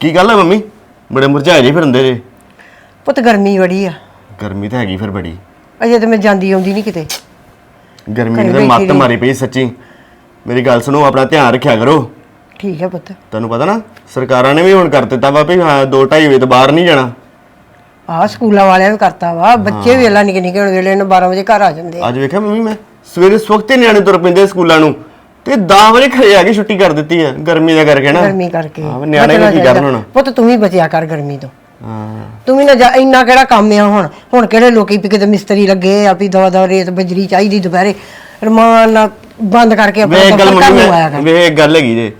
ਕੀ ਗੱਲ ਹੈ ਮੰਮੀ? ਬੜੇ ਮੁਰਝਾਏ ਜੇ ਫਿਰਦੇ ਜੇ ਪੁੱਤ ਗਰਮੀ ਬੜੀ ਆ। ਗਰਮੀ ਤਾਂ ਹੈਗੀ ਫਿਰ ਬੜੀ। ਅਜੇ ਤੇ ਮੈਂ ਜਾਂਦੀ ਆਉਂਦੀ ਨਹੀਂ ਕਿਤੇ। ਗਰਮੀ ਨੇ ਤਾਂ ਮੱਤ। ਮਾਰੀ ਪਈ ਸੱਚੀ। ਮੇਰੀ ਗੱਲ ਸੁਣੋ ਆਪਣਾ ਧਿਆਨ ਰੱਖਿਆ ਕਰੋ। ਠੀਕ ਹੈ ਪੁੱਤ। ਤੁਹਾਨੂੰ ਪਤਾ ਨਾ ਸਰਕਾਰਾਂ ਨੇ ਵੀ ਹੁਣ ਕਰ ਦਿੱਤਾ ਵਾ ਵੀ ਹਾਂ 2:30 ਵਜੇ ਤੋਂ ਬਾਹਰ ਨਹੀਂ ਜਾਣਾ। ਆਹ ਸਕੂਲਾਂ ਵਾਲਿਆਂ ਵੀ ਕਰਤਾ ਵਾ। ਬੱਚੇ ਵੇਲਾ ਨਿੱਕੇ ਨਿੱਕੇ ਹੁਣ ਵੇਲੇ ਨੂੰ 12 ਵਜੇ ਘਰ ਆ ਜਾਂਦੇ ਆ। ਅੱਜ ਵੇਖਿਆ ਮੰਮੀ ਮੈਂ? ਸਵੇਰੇ ਸਵਖਤੇ ਨਿਆਣੇ ਤੁਰ ਪੈਂਦੇ ਸਕੂਲਾਂ ਨੂੰ। ਤੇ 10 ਵਜੇ ਖੜੇ ਆ ਕੇ ਛੁੱਟੀ ਕਰ ਦਿੱਤੀ ਹੈ ਗਰਮੀ ਦਾ ਕਰਕੇ ਨਾ। ਗਰਮੀ ਕਰਕੇ। ਹਾਂ, ਨਿਆਣੇ ਬਚਣਾ ਕੀ ਕਰਨ। ਹੁਣ? ਪੁੱਤ ਤੂੰ ਵੀ ਬਚਿਆ ਕਰ ਗਰਮੀ ਤੋਂ। ਹਾਂ। ਤੂੰ ਵੀ ਨਾ ਜਾ ਇੰਨਾ ਕਿਹੜਾ ਕੰਮ ਆ ਹੁਣ? ਹੁਣ ਕਿਹੜੇ ਲੋਕੀ ਵੀ ਕਿਤੇ ਮਿਸਤਰੀ ਲੱਗੇ ਆ ਵੀ ਦਵਾ ਦਵਾ ਰੇਤ ਬਜਰੀ ਚਾਹੀਦੀ ਦੁਪਹਿਰੇ। ਰਮਾਨ ਨਾਲ ਬੰਦ ਕਰਕੇ ਆਪਣਾ ਵੇ ਗੱਲ ਘਰ ਨੂੰ ਆਇਆ ਕਰ। ਵੇ ਇੱਕ ਗੱਲ ਹੈਗੀ ਜੇ।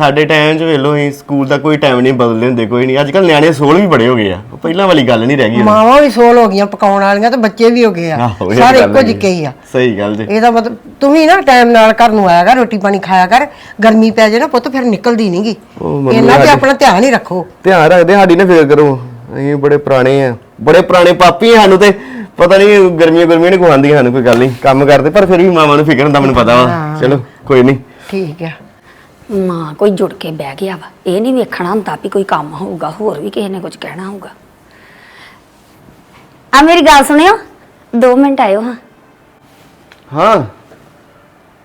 ਸਾਡੇ ਟਾਈਮ 'ਚ ਵੇਲੋ ਹੀ ਸਕੂਲ ਦਾ ਕੋਈ ਟਾਈਮ ਨਹੀਂ ਬਦਲਦੇ ਹੁੰਦੇ ਕੋਈ ਨਹੀਂ। ਅੱਜ ਕੱਲ ਨਿਆਣੇ ਸੋਲ ਵੀ ਬੜੇ ਹੋ ਗਏ ਆ। ਉਹ ਪਹਿਲਾਂ ਵਾਲੀ ਗੱਲ ਨਹੀਂ ਰਹਿ ਗਈ। ਹੁਣ। ਮਾਵਾਂ ਵੀ ਸੋਲ ਹੋ ਗਈਆਂ ਪਕਾਉਣ ਵਾਲੀਆਂ ਤੇ ਬੱਚੇ ਵੀ ਹੋ ਗਏ ਆ। ਆਹੋ, ਇਹ ਸਾਰੇ ਗੱਲ ਇੱਕੋ। ਜਿੱਕੇ ਹੀ ਆ। ਸਹੀ ਗੱਲ ਜੇ। ਇਹਦਾ ਮਤਲਬ ਤੂੰ ਵੀ ਨਾ ਟਾਈਮ ਨਾਲ ਘਰ ਨੂੰ ਆਇਆ ਕਰ ਰੋਟੀ ਪਾਣੀ ਖਾਇਆ ਕਰ ਗਰਮੀ ਪੈ ਜੇ ਨਾ ਪੁੱਤ ਫਿਰ ਨਿਕਲਦੀ ਨਹੀਂਗੀ ਉਹ ਮੰਮੀ ਇਹਨਾਂ ਤੇ ਆਪਣਾ ਧਿਆਨ ਹੀ ਰੱਖੋ। ਧਿਆਨ ਰੱਖਦੇ ਸਾਡੀ ਨਾ ਫਿਕਰ ਕਰੋ। ਅਸੀਂ ਬੜੇ ਪੁਰਾਣੇ ਆ। ਬੜੇ ਪੁਰਾਣੇ ਪਾਪੀ ਆ ਸਾਨੂੰ ਤੇ ਪਤਾ ਨਹੀਂ ਗਰਮੀਆਂ ਗਰਮੀਆਂ ਨਹੀਂ ਖਵਾਉਂਦੀਆਂ ਸਾਨੂੰ ਕੋਈ ਗੱਲ ਨਹੀਂ ਕੰਮ ਕਰਦੇ ਪਰ ਫਿਰ ਵੀ ਮਾਵਾਂ ਨੂੰ ਫਿਕਰ ਹੁੰਦਾ ਮੈਨੂੰ ਪਤਾ ਵਾ। ਚਲੋ ਕੋਈ ਨਹੀਂ ਠੀਕ ਆ। ਮਾਂ ਕੋਈ ਜੁੜ ਕੇ ਬਹਿ ਗਿਆ ਵਾ। ਇਹ ਨਹੀਂ ਵੇਖਣਾ ਹੁੰਦਾ ਵੀ ਕੋਈ ਕੰਮ ਹੋਊਗਾ ਹੋਰ ਵੀ ਕਿਸੇ ਨੇ ਕੁਝ ਕਹਿਣਾ ਹੋਊਗਾ। ਆ ਮੇਰੀ ਗੱਲ ਸੁਣਿਓ 2 ਮਿੰਟ ਆਇਓ ਹਾਂ। ਹਾਂ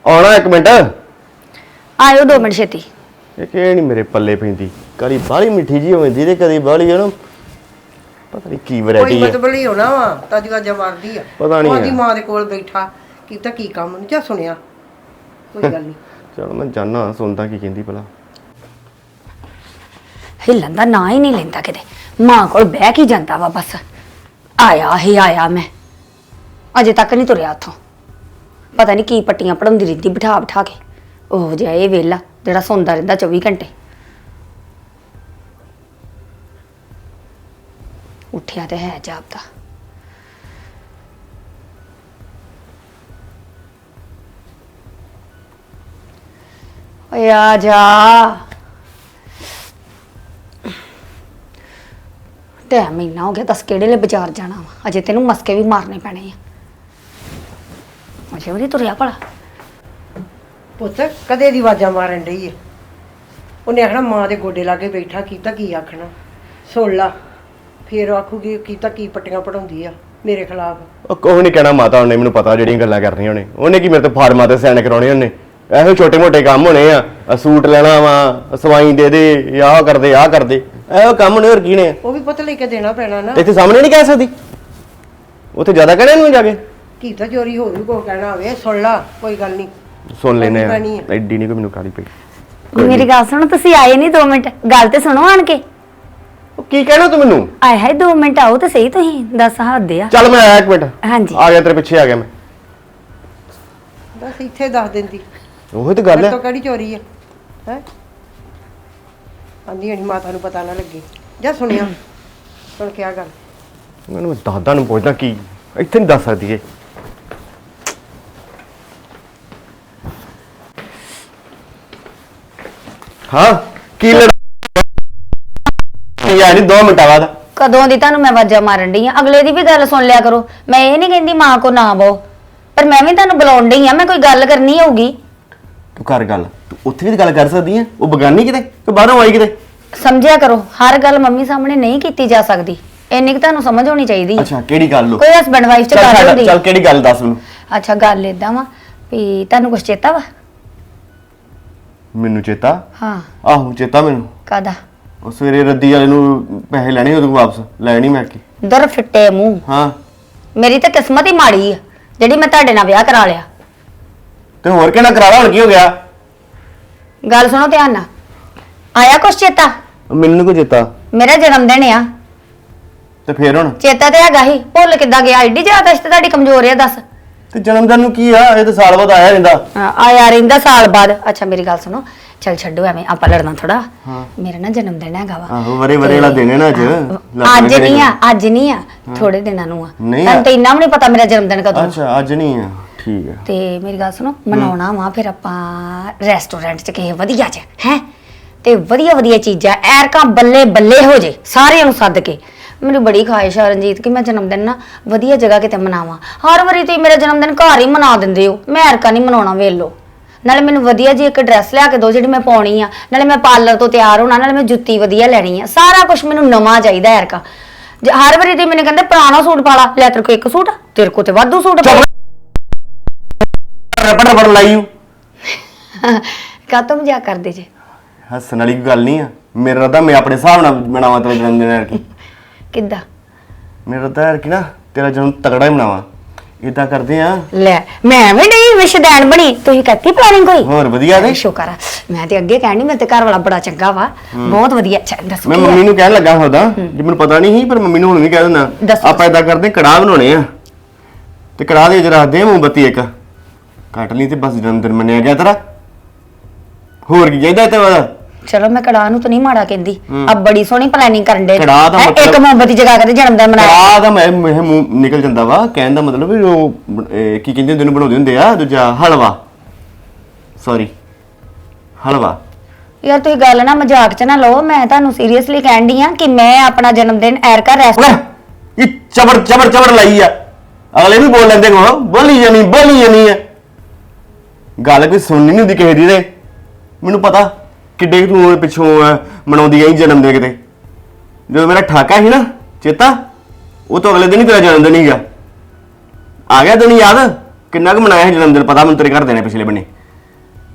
ਆਉਣਾ ਇੱਕ ਮਿੰਟ। ਆਇਓ 2 ਮਿੰਟ ਛੇਤੀ। ਇਹ ਕਿ ਨਹੀਂ ਮੇਰੇ ਪੱਲੇ ਪੈਂਦੀ ਕਦੀ ਬਾਹਲੀ ਮਿੱਠੀ ਜੀ ਹੋ ਜਾਂਦੀ ਤੇ ਕਦੀ ਬਾਹਲੀ ਹੈ ਨਾ ਪਤਾ ਨਹੀਂ ਕੀ ਕੋਈ ਵੈਰਾਈਟੀ ਹੈ ਮਤਲਬ ਨਹੀਂ ਹੋਣਾ ਵਾ ਤਾਜੀ ਗਾਜਾ ਮਾਰਦੀ ਆ। ਪਤਾ ਨਹੀਂ ਉਹਦੀ ਹੈ। ਮਾਂ ਦੇ ਕੋਲ ਬੈਠਾ ਕੀਤਾ ਕੀ ਕੰਮ ਨਹੀਂ ਜਾਂ ਸੁਣਿਆ। ਕੋਈ ਗੱਲ ਨਹੀਂ ਚਲ ਮੈਂ ਜਾਣਾ ਸੁਣਦਾ ਕੀ ਕਹਿੰਦੀ ਭਲਾ। ਹਿੱਲਣ ਦਾ ਨਾਂ ਹੀ ਨਹੀਂ ਲੈਂਦਾ ਕਿਤੇ। ਮਾਂ ਕੋਲ ਬਹਿ ਕੇ ਜਾਂਦਾ ਵਾ ਬਸ। ਆਇਆ ਹੀ ਆਇਆ ਮੈਂ। ਅਜੇ ਤੱਕ ਨਹੀਂ ਤੁਰਿਆ ਉੱਥੋਂ। ਪਤਾ ਨਹੀਂ ਕੀ ਪੱਟੀਆਂ ਪੜਾਉਂਦੀ ਰਹਿੰਦੀ ਬਿਠਾ ਬਿਠਾ ਕੇ। ਉਹ ਜਿਹਾ ਇਹ ਵੇਲਾ ਜਿਹੜਾ ਸੌਂਦਾ ਰਹਿੰਦਾ 24 ਘੰਟੇ। ਉੱਠਿਆ ਤੇ ਹੈ ਜਾਪਦਾ। ਓਏ ਆ ਜਾ। ਟਾਈਮ ਇੰਨਾ ਹੋ ਗਿਆ ਦੱਸ ਕਿਹੜੇ ਲਈ ਬਾਜ਼ਾਰ ਜਾਣਾ ਵਾ? ਅਜੇ ਤੈਨੂੰ ਮਸਕੇ ਵੀ ਮਾਰਨੇ ਪੈਣੇ ਆ। ਅਜੇ ਵੀ ਨੀ ਤੁਰਿਆ ਭਲਾ। ਪੁੱਤ ਕਦੇ ਦੀ ਆਵਾਜ਼ਾਂ ਮਾਰਨ ਡਈ ਏ? ਉਹਨੇ ਆਖਣਾ ਮਾਂ ਦੇ ਗੋਡੇ ਲਾ ਕੇ ਬੈਠਾ ਕੀਤਾ ਕੀ ਆਖਣਾ? ਸੁਣ ਲਾ ਫੇਰ ਆਖੂਗੀ ਕੀਤਾ ਕੀ ਪੱਟੀਆਂ ਪੜਾਉਂਦੀ ਆ ਮੇਰੇ ਖਿਲਾਫ। ਉਹ ਕੋਈ ਨਹੀਂ ਕਹਿਣਾ ਮਾਤਾ ਉਹਨੇ ਮੈਨੂੰ ਪਤਾ ਜਿਹੜੀਆਂ ਗੱਲਾਂ ਕਰਨੀਆਂ ਉਹਨੇ। ਉਹਨੇ ਕੀ ਮੇਰੇ ਤੋਂ ਫਾਰਮਾਂ ਤੇ ਸਾਈਨ ਕਰਾਉਣੇ ਉਹਨੇ? ਇਹੋ ਛੋਟੇ ਮੋਟੇ ਕੰਮ ਹੋਣੇ ਆ। ਆਹ ਸੂਟ ਲੈਣਾ ਵਾ ਸਵਾਈ ਦੇ ਦੇ ਆਹ ਕਰਦੇ ਆਹ ਕਰਦੇ। ਇਹੋ ਕੰਮ ਨੇ ਹੋਰ ਕੀ ਨੇ? ਉਹ ਵੀ ਪੁੱਤ ਲੈ ਕੇ ਦੇਣਾ ਪੈਣਾ ਨਾ। ਤੇ ਇੱਥੇ ਸਾਹਮਣੇ ਨਹੀਂ ਕਹਿ ਸਕਦੀ? ਉੱਥੇ ਜ਼ਿਆਦਾ ਕਹਿਣਾ ਨੂੰ ਜਾ ਕੇ? ਕੀਤਾ ਚੋਰੀ ਹੋਰ ਵੀ ਕੋ ਕਹਿਣਾ ਹੋਵੇ ਸੁਣ ਲਾ ਕੋਈ ਗੱਲ ਨਹੀਂ। ਸੁਣ ਲੈਨੇ ਆ। ਐਡੀ ਨਹੀਂ ਕੋਈ ਮੈਨੂੰ ਕਾਲੀ ਪਈ। ਮੇਰੀ ਗੱਲ ਸੁਣੋ ਤੁਸੀਂ ਆਏ ਨਹੀਂ 2 ਮਿੰਟ। ਗੱਲ ਤੇ ਸੁਣੋ ਆਣ ਕੇ। ਉਹ ਕੀ ਕਹਿਣਾ ਤੂੰ ਮੈਨੂੰ? ਆਏ ਹਾਏ 2 ਮਿੰਟ ਆਓ ਤੇ ਸਹੀ ਤੁਸੀਂ ਦੱਸ ਹੱਦ ਆ। ਚੱਲ ਮੈਂ ਆਇਆ ਇੱਕ ਮਿੰਟ। ਹਾਂਜੀ। ਆ ਗਿਆ ਤੇਰੇ ਪਿੱਛੇ ਆ ਗਿਆ ਮੈਂ। ਬਸ ਇੱਥੇ ਦੱਸ ਦਿੰਦੀ। ਉਹੀ ਤਾਂ ਗੱਲ ਮੇਰੇ ਹੈ। ਤੋਂ ਕਿਹੜੀ ਚੋਰੀ ਹੈ ਹੈ? ਆਂਦੀ ਹਣੀ ਮਾਤਾ ਨੂੰ ਪਤਾ ਨਾ ਲੱਗੇ। ਜਾ ਸੁਣਿਆ। ਸੁਣ ਕੇ ਆ ਗੱਲ। ਮੈਨੂੰ ਦਾਦਾ ਨੂੰ ਪੁੱਛਦਾ ਕੀ ਇੱਥੇ ਨਹੀਂ ਦੱਸ ਸਕਦੀ ਇਹ। ਹਾਂ ਕੀ ਲੜ ਨਹੀਂ 2 ਮਿੰਟਾਂ ਬਾਅਦ। ਕਦੋਂ ਦੀ ਤੁਹਾਨੂੰ ਮੈਂ ਵਾਜਾ ਮਾਰਨ ਡਈ ਆ? ਅਗਲੇ ਦੀ ਵੀ ਗੱਲ ਸੁਣ ਲਿਆ ਕਰੋ। ਮੈਂ ਇਹ ਨਹੀਂ ਕਹਿੰਦੀ ਮਾਂ ਕੋ ਨਾ ਬੋ। ਪਰ ਮੈਂ ਵੀ ਤੁਹਾਨੂੰ ਬੁਲਾਉਣ ਡਈ ਆ। ਮੈਂ ਕੋਈ ਗੱਲ ਕਰਨੀ ਹੋਊਗੀ। ਤੂੰ ਕਰ ਗੱਲ। ਤੂੰ ਉੱਥੇ ਵੀ ਗੱਲ ਕਰ ਸਕਦੀ ਹੈ ਉਹ ਬਗਾਨੀ ਕਿਤੇ ਕਿ ਬਾਹਰੋਂ ਆਈ ਕਿਤੇ? ਸਮਝਿਆ ਕਰੋ ਹਰ ਗੱਲ ਮੰਮੀ ਸਾਹਮਣੇ ਨਹੀਂ ਕੀਤੀ ਜਾ ਸਕਦੀ। ਇੰਨੀ ਕੁ ਤੁਹਾਨੂੰ ਸਮਝ ਹੋਣੀ ਚਾਹੀਦੀ ਅੱਛਾ ਕਿਹੜੀ ਗੱਲ ਲੋ ਕੋਈ ਹਸਬੰਡ ਵਾਈਫ ਚ ਚੱਲ ਗੱਲ ਛੱਡ, ਹੁੰਦੀ ਚੱਲ ਕਿਹੜੀ ਗੱਲ ਦੱਸ ਮੈਨੂੰ? ਅੱਛਾ ਗੱਲ ਏਦਾਂ ਵਾ ਵੀ ਤੁਹਾਨੂੰ ਕੁਛ ਚੇਤਾ ਵਾ? ਮੈਨੂੰ ਚੇਤਾ? ਹਾਂ। ਆਹੋ ਚੇਤਾ ਮੈਨੂੰ। ਕਾਦਾ ਉਹ ਸਵੇਰੇ ਰੱਦੀ ਵਾਲੇ ਨੂੰ ਪੈਸੇ ਲੈਣੇ ਉਹਦੇ ਕੋਲ ਵਾਪਸ। ਲੈਣੀ ਮੈਂ ਕੀ ਦਰ ਫਿੱਟੇ ਮੂੰਹ। ਹਾਂ। ਮੇਰੀ ਤਾਂ ਕਿਸਮਤ ਹੀ ਮਾੜੀ ਆ ਜਿਹੜੀ ਮੈਂ ਤੁਹਾਡੇ ਨਾਲ ਵਿਆਹ ਕਰਾ ਲਿਆ। ਤੇ ਹੋਰ ਕਿਹਨਾਂ ਕਰਾਵਾ ਹੁਣ ਕੀ ਹੋ ਗਿਆ? ਗੱਲ ਸੁਣੋ ਧਿਆਨ ਨਾਲ। ਆਇਆ ਕੁਛ ਚੇਤਾ? ਮੈਨੂੰ ਕੋਈ ਚੇਤਾ। ਮੇਰਾ ਜਨਮ ਦਿਨ ਆ। ਤੇ ਫੇਰ ਹੁਣ? ਚੇਤਾ ਤੇ ਹੈਗਾ ਹੀ ਭੁੱਲ ਕਿੱਦਾਂ ਗਿਆ? ਐਡੀ ਜ਼ਿਆਦਾ ਇਸ ਤੇ ਤੁਹਾਡੀ ਕਮਜ਼ੋਰ ਆ ਦੱਸ। ਤੇ ਜਨਮ ਦਿਨ ਨੂੰ ਕੀ ਆ? ਇਹ ਤਾਂ ਸਾਲ ਬਾਅਦ ਆਇਆ ਰਹਿੰਦਾ। ਹਾਂ, ਆਇਆ ਰਹਿੰਦਾ ਸਾਲ ਬਾਅਦ। ਅੱਛਾ ਮੇਰੀ ਗੱਲ ਸੁਣੋ। ਚਲ ਛੱਡੋ ਐਵੇਂ ਆਪਾਂ ਲੜਨਾ ਥੋੜਾ ਮੇਰਾ ਨਾ ਜਨਮ ਦਿਨ ਹੈਗਾ ਵਾ। ਆਹੋ ਵਰੇ ਵਰੇ ਵਾਲਾ ਦਿਨ ਹੈ ਨਾ ਅੱਜ। ਲੱਗ ਅੱਜ ਨਹੀਂ ਆ ਅੱਜ ਨਹੀਂ ਆ। ਥੋੜੇ ਦਿਨਾਂ ਨੂੰ ਆ। ਨਹੀਂ ਤੁਹਾਨੂੰ। ਤਾਂ ਇੰਨਾ ਵੀ ਨਹੀਂ ਪਤਾ ਮੇਰਾ ਜਨਮ ਦਿਨ ਕਦੋਂ। ਅੱਛਾ ਅੱਜ ਨਹੀਂ ਆ। ਠੀਕ ਹੈ। ਤੇ ਮੇਰੀ ਗੱਲ ਸੁਣੋ ਮਨਾਉਣਾ ਵਾ ਫਿਰ ਆਪਾਂ ਰੈਸਟੋਰੈਂਟ 'ਚ ਕਿਸੇ ਵਧੀਆ 'ਚ ਹੈ? ਤੇ ਵਧੀਆ ਵਧੀਆ ਚੀਜ਼ਾਂ ਐਰਕਾ ਬੱਲੇ ਬੱਲੇ ਹੋ ਜੇ ਸਾਰਿਆਂ ਨੂੰ ਸੱਦ ਕੇ। ਮੈਨੂੰ ਬੜੀ ਖਾਹਿਸ਼ ਆ ਰਣਜੀਤ ਕਿ ਮੈਂ ਜਨਮ ਦਿਨ ਨਾ ਵਧੀਆ ਜਗ੍ਹਾ ਕਿਤੇ ਮਨਾਵਾਂ। ਹਰ ਵਾਰੀ ਤੁਸੀਂ ਮੇਰਾ ਜਨਮ ਦਿਨ ਘਰ ਹੀ ਮਨਾ ਦਿੰਦੇ ਹੋ ਮੈਂ ਐਰਕਾ ਨਹੀਂ ਮਨਾਉਣਾ ਵੇਲੋ। ਨਾਲੇ ਮੈਨੂੰ ਵਧੀਆ ਜੀ ਇੱਕ ਡਰੈਸ ਲਿਆ ਕੇ ਦਿਓ ਜਿਹੜੀ ਮੈਂ ਪਾਉਣੀ ਆ ਨਾਲੇ ਮੈਂ ਪਾਰਲਰ ਤੋਂ ਤਿਆਰ ਹੋਣਾ ਨਾਲੇ ਮੈਂ ਜੁੱਤੀ ਵਧੀਆ ਲੈਣੀ ਆ ਸਾਰਾ ਕੁਝ ਮੈਨੂੰ ਨਵਾਂ ਚਾਹੀਦਾ ਐਰਕਾ। ਜੇ ਹਰ ਵਾਰੀ ਤੇ ਮੈਨੂੰ ਕਹਿੰਦੇ ਪੁਰਾਣਾ ਸੂਟ ਪਾ ਲਾ ਲੈ ਤੇਰੇ ਕੋਲ ਇੱਕ ਸੂਟ ਆ, ਤੇਰੇ ਕੋਲ ਤੇ ਵਾਧੂ ਸੂਟ ਪਏ ਰਪੜ ਰਪੜ ਲਾਈਓ ਕਾਤੋਂ ਮਜ਼ਾਕ ਕਰਦੇ ਜੇ? ਹੱਸਣ ਵਾਲੀ ਕੋਈ ਗੱਲ ਨਹੀਂ ਆ। ਮੇਰਾ ਤਾਂ ਮੈਂ ਆਪਣੇ ਹਿਸਾਬ ਨਾਲ ਬਣਾਵਾਂ ਤੇਰਾ ਜਨਮ ਦਿਨ ਕੀ ਕਿੱਦਾਂ? ਮੇਰਾ ਤਾਂ ਯਾਰ ਕੀ ਨਾ ਤੇਰਾ ਜਨਮ ਤਗੜਾ ਹੀ ਬਣਾਵਾਂ। ਇਦਾਂ ਕਰਦੇ ਆ। ਲੈ ਮੈਂ ਵੀ ਨਹੀਂ ਵਿਸ਼ਦੈਣ ਬਣੀ। ਤੁਸੀਂ ਕਰਤੀ ਪਲਾਨਿੰਗ ਕੋਈ? ਹੋਰ ਵਧੀਆ ਨੇ। ਸ਼ੁਕਰ ਆ। ਮੈਂ ਤੇ ਅੱਗੇ ਕਹਿਣੀ ਮੈਂ ਤੇ ਘਰ ਵਾਲਾ ਬੜਾ ਚੰਗਾ ਵਾ। ਬਹੁਤ ਵਧੀਆ। ਅੱਛਾ ਦੱਸੋ ਮੈਂ ਕੀ ਮੰਮੀ? ਨੂੰ ਕਹਿਣ ਲੱਗਾ ਹੁੰਦਾ ਜੇ ਮੈਨੂੰ ਪਤਾ ਨਹੀਂ ਸੀ ਪਰ ਮੰਮੀ ਨੂੰ ਹੁਣ ਵੀ ਕਹਿ ਦਿੰਦਾ। ਦੱਸੋ। ਆਪਾਂ ਇਦਾਂ ਕਰਦੇ ਕੜਾਹ ਬਣਾਉਣੇ ਆ। ਤੇ ਕੜਾਹ ਦੇ ਵਿੱਚ ਰੱਖਦੇ ਆ ਮੋਮਬੱਤੀ ਇੱਕ। ਕੱਟ ਲਈ ਤੇ ਬਸ ਜਨਮ ਦਿਨ ਮੰਨਿਆ ਗਿਆ ਤੇਰਾ। ਹੋਰ ਕੀ ਚਾਹੀਦਾ ਤੇ ਵਾਦਾ ਚਲੋ ਮੈਂ ਕੜਾਹ ਨੂੰ ਤਾਂ ਨਹੀਂ ਮਾੜਾ ਕਹਿੰਦੀ। ਆ ਬੜੀ ਸੋਹਣੀ ਪਲਾਨਿੰਗ ਕਰਨ ਦੇ ਕੜਾਹ ਦਾ ਇੱਕ ਮਤਲਬ- ਮੋਮਬਤੀ ਜਗਾ ਕੇ ਤੇ ਜਨਮ ਦਿਨ ਮਨਾਇਆ। ਕੜਾਹ ਦਾ ਮੈਂ ਮੈਂ ਮੂੰਹ ਨਿਕਲ ਜਾਂਦਾ ਵਾ। ਕਹਿਣ ਦਾ ਮਤਲਬ ਵੀ ਉਹ ਬ- ਇਹ ਕੀ ਕਹਿੰਦੇ ਹੁੰਦੇ ਨੂੰ ਬਣਾਉਂਦੇ ਹੁੰਦੇ ਆ ਦੂਜਾ ਹਲਵਾ। ਸੌਰੀ ਹਲਵਾ। ਯਾਰ ਤੁਸੀਂ ਗੱਲ ਨਾ ਮਜ਼ਾਕ ਚ ਨਾ ਲਓ। ਮੈਂ ਤੁਹਾਨੂੰ ਸੀਰੀਅਸਲੀ ਕਹਿਣ ਡਈ ਆ ਕਿ ਮੈਂ ਆਪਣਾ ਜਨਮ ਦਿਨ ਐਰਕਾ ਓਏ ਇਹ ਚਬੜ ਚਬੜ ਚਬੜ ਲਾਈ ਆ। ਅਗਲੇ ਵੀ ਬੋਲ ਲੈਂਦੇ ਕੋ ਬੋਲੀ ਜਾਨੀ ਬੋਲੀ ਜਾਨੀ ਆ। ਗੱਲ ਕੋਈ ਸੁਣਨੀ ਨਹੀਂ ਹੁੰਦੀ ਕਿਸੇ ਦੀ ਤੇ। ਮੈਨੂੰ ਪਤਾ ਕਿੱਡੇ ਕੁ ਤੂੰ ਉਹਦੇ ਪਿੱਛੋਂ ਅਹ, ਮਨਾਉਂਦੀ ਆਈ ਜਨਮ ਦਿਨ ਕਿਤੇ। ਜਦੋਂ ਮੇਰਾ ਠਾਕਾ ਸੀ ਨਾ ਚੇਤਾ ਉਹ ਤੋਂ ਅਗਲੇ ਦਿਨ ਹੀ ਤੇਰਾ ਜਨਮ ਦਿਨ ਹੀਗਾ ਆ ਗਿਆ ਤੈਨੂੰ ਯਾਦ? ਕਿੰਨਾ ਕੁ ਮਨਾਇਆ ਜਨਮ ਦਿਨ? ਪਤਾ ਮੈਨੂੰ ਤੇਰੇ ਘਰ ਦੇ ਨੇ ਪਿਛਲੇ ਬੰਨੇ।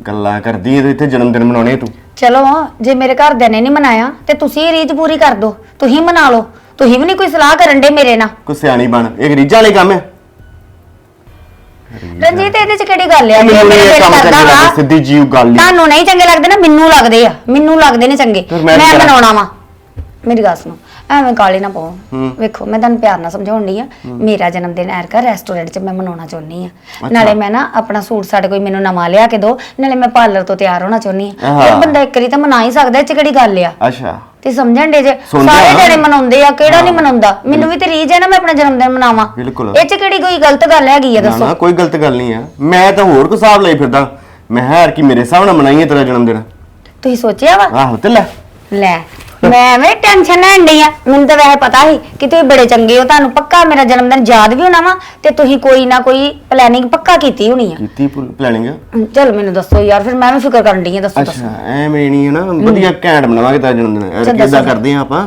ਗੱਲਾਂ ਕਰਦੀ ਐ ਤੇ ਇੱਥੇ ਜਨਮ ਦਿਨ ਮਨਾਉਣੇ ਤੂੰ। ਚਲੋ ਜੇ ਮੇਰੇ ਘਰਦਿਆਂ ਨੇ ਨਹੀਂ ਮਨਾਇਆ ਤੇ ਤੁਸੀਂ ਇਹ ਰੀਝ ਪੂਰੀ ਕਰ ਦਿਓ ਤੁਸੀਂ ਮਨਾ ਲਓ। ਤੁਸੀਂ ਵੀ ਨਹੀਂ ਕੋਈ ਸਲਾਹ ਕਰਨ ਦੇ ਮੇਰੇ ਨਾਲ। ਕੋਈ ਸਿਆਣੀ ਬਣ। ਇਹ ਰੀਝਾਂ ਵਾਲੇ ਕੰਮ ਹੈ ਰਣਜੀਤ ਇਹਦੇ ਚ ਕਿਹੜੀ ਗੱਲ ਆ? ਜੇ ਮੈਨੂੰ ਮੇਰਾ ਇਹ ਦਿਲ ਕੰਮ ਕਰਦਾ ਚੰਗੇ ਲੱਗਦੇ ਵਾ, ਸਿੱਧੀ ਜੀਵ ਗੱਲ ਹੀ। ਤੁਹਾਨੂੰ ਨਹੀਂ ਚੰਗੇ ਲੱਗਦੇ ਨਾ ਮੈਨੂੰ ਲੱਗਦੇ ਆ। ਮੈਨੂੰ ਲੱਗਦੇ ਨੇ ਚੰਗੇ। ਫਿਰ ਮੈਂ ਕਰਾਂ? ਬਣਾਉਣਾ ਵਾ। ਮੇਰੀ ਗੱਲ ਸੁਣੋ ਐਵੇਂ ਕਾਲੀ ਨਾ ਪਾਓ। ਹੂੰ। ਵੇਖੋ ਮੈਂ ਤੁਹਾਨੂੰ ਪਿਆਰ ਨਾਲ ਸਮਝਾਉਣ ਡਈ ਆ। ਮੇਰਾ ਜਨਮ ਦਿਨ ਐਰਕਾ ਰੈਸਟੋਰੈਂਟ 'ਚ ਮੈਂ ਮਨਾਉਣਾ ਚਾਹੁੰਦੀ ਆ। ਨਾਲੇ ਮੈਂ ਨਾ ਆਪਣਾ ਸੂਟ ਸਾਡੇ ਕੋਈ ਮੈਨੂੰ ਨਵਾਂ ਲਿਆ ਕੇ ਦੋ ਨਾਲੇ ਮੈਂ ਪਾਰਲਰ ਤੋਂ ਤਿਆਰ ਹੋਣਾ ਚਾਹੁੰਦੀ ਆ। ਆਹਾ। ਬੰਦਾ ਇੱਕ ਵਾਰੀ ਤਾਂ ਮਨਾ ਹੀ ਸਕਦਾ ਇਹ 'ਚ ਕਿਹੜੀ ਗੱਲ ਆ? ਅੱਛਾ। ਤੇ ਸਮਝਣ ਦੇ ਜੇ? ਸੁਣਦੇ ਸਾਰੇ ਆ। ਜਣੇ ਮਨਾਉਂਦੇ ਆ ਕਿਹੜਾ ਨਹੀਂ ਮਨਾਉਂਦਾ? ਮੈਨੂੰ ਵੀ ਤੇ ਰੀਝ ਹੈ ਨਾ ਮੈਂ ਆਪਣਾ ਜਨਮ ਦਿਨ ਮਨਾਵਾਂ। ਬਿਲਕੁਲ। ਇਹ 'ਚ ਕਿਹੜੀ ਕੋਈ ਗਲਤ ਗੱਲ ਹੈਗੀ ਆ ਨਾ ਦੱਸੋ? ਨਾ ਕੋਈ ਗਲਤ ਗੱਲ ਨਹੀਂ ਆ। ਮੈਂ ਤਾਂ ਹੋਰ ਕੋ ਹਿਸਾਬ ਲਈ ਫਿਰਦਾ। ਮੈਂ ਕਿਹਾ ਯਾਰ ਕਿ ਮੇਰੇ ਹਿਸਾਬ ਨਾਲ ਮਨਾਈਏ ਤੇਰਾ ਜਨਮ ਦਿਨ? ਤੁਸੀਂ ਸੋਚਿਆ ਵਾ? ਆਹੋ ਤੇ ਲੈ। ਲੈ। ਮੈਂ ਐਵੇਂ ਟੈਨਸ਼ਨ ਲੈਣ ਡਈ ਆ। ਮੈਨੂੰ ਤਾਂ ਵੈਸੇ ਪਤਾ ਸੀ ਕਿ ਤੁਸੀਂ ਬੜੇ ਚੰਗੇ ਹੋ ਤੁਹਾਨੂੰ ਪੱਕਾ ਮੇਰਾ ਜਨਮ ਦਿਨ ਯਾਦ ਵੀ ਹੋਣਾ ਵਾ ਤੇ ਤੁਸੀਂ ਕੋਈ ਨਾ ਕੋਈ ਪਲੈਨਿੰਗ ਪੱਕਾ ਕੀਤੀ ਹੋਣੀ ਆ। ਕੀਤੀ ਪਲੈਨਿੰਗ ਚਲ ਮੈਨੂੰ ਦੱਸੋ ਯਾਰ ਫਿਰ ਮੈਂ ਵੀ ਫਿਕਰ ਕਰਨ ਡਈ ਆ ਦੱਸੋ ਦੱਸੋ। ਅੱਛਾ ਐਵੇਂ ਨਹੀਂ ਹੈ ਨਾ ਵਧੀਆ ਘੈਂਟ ਬਣਾਵਾਂਗੇ ਤੇਰਾ ਜਨਮ ਦਿਨ ਕਿਦਾਂ। ਕਰਦੇ ਆ ਆਪਾਂ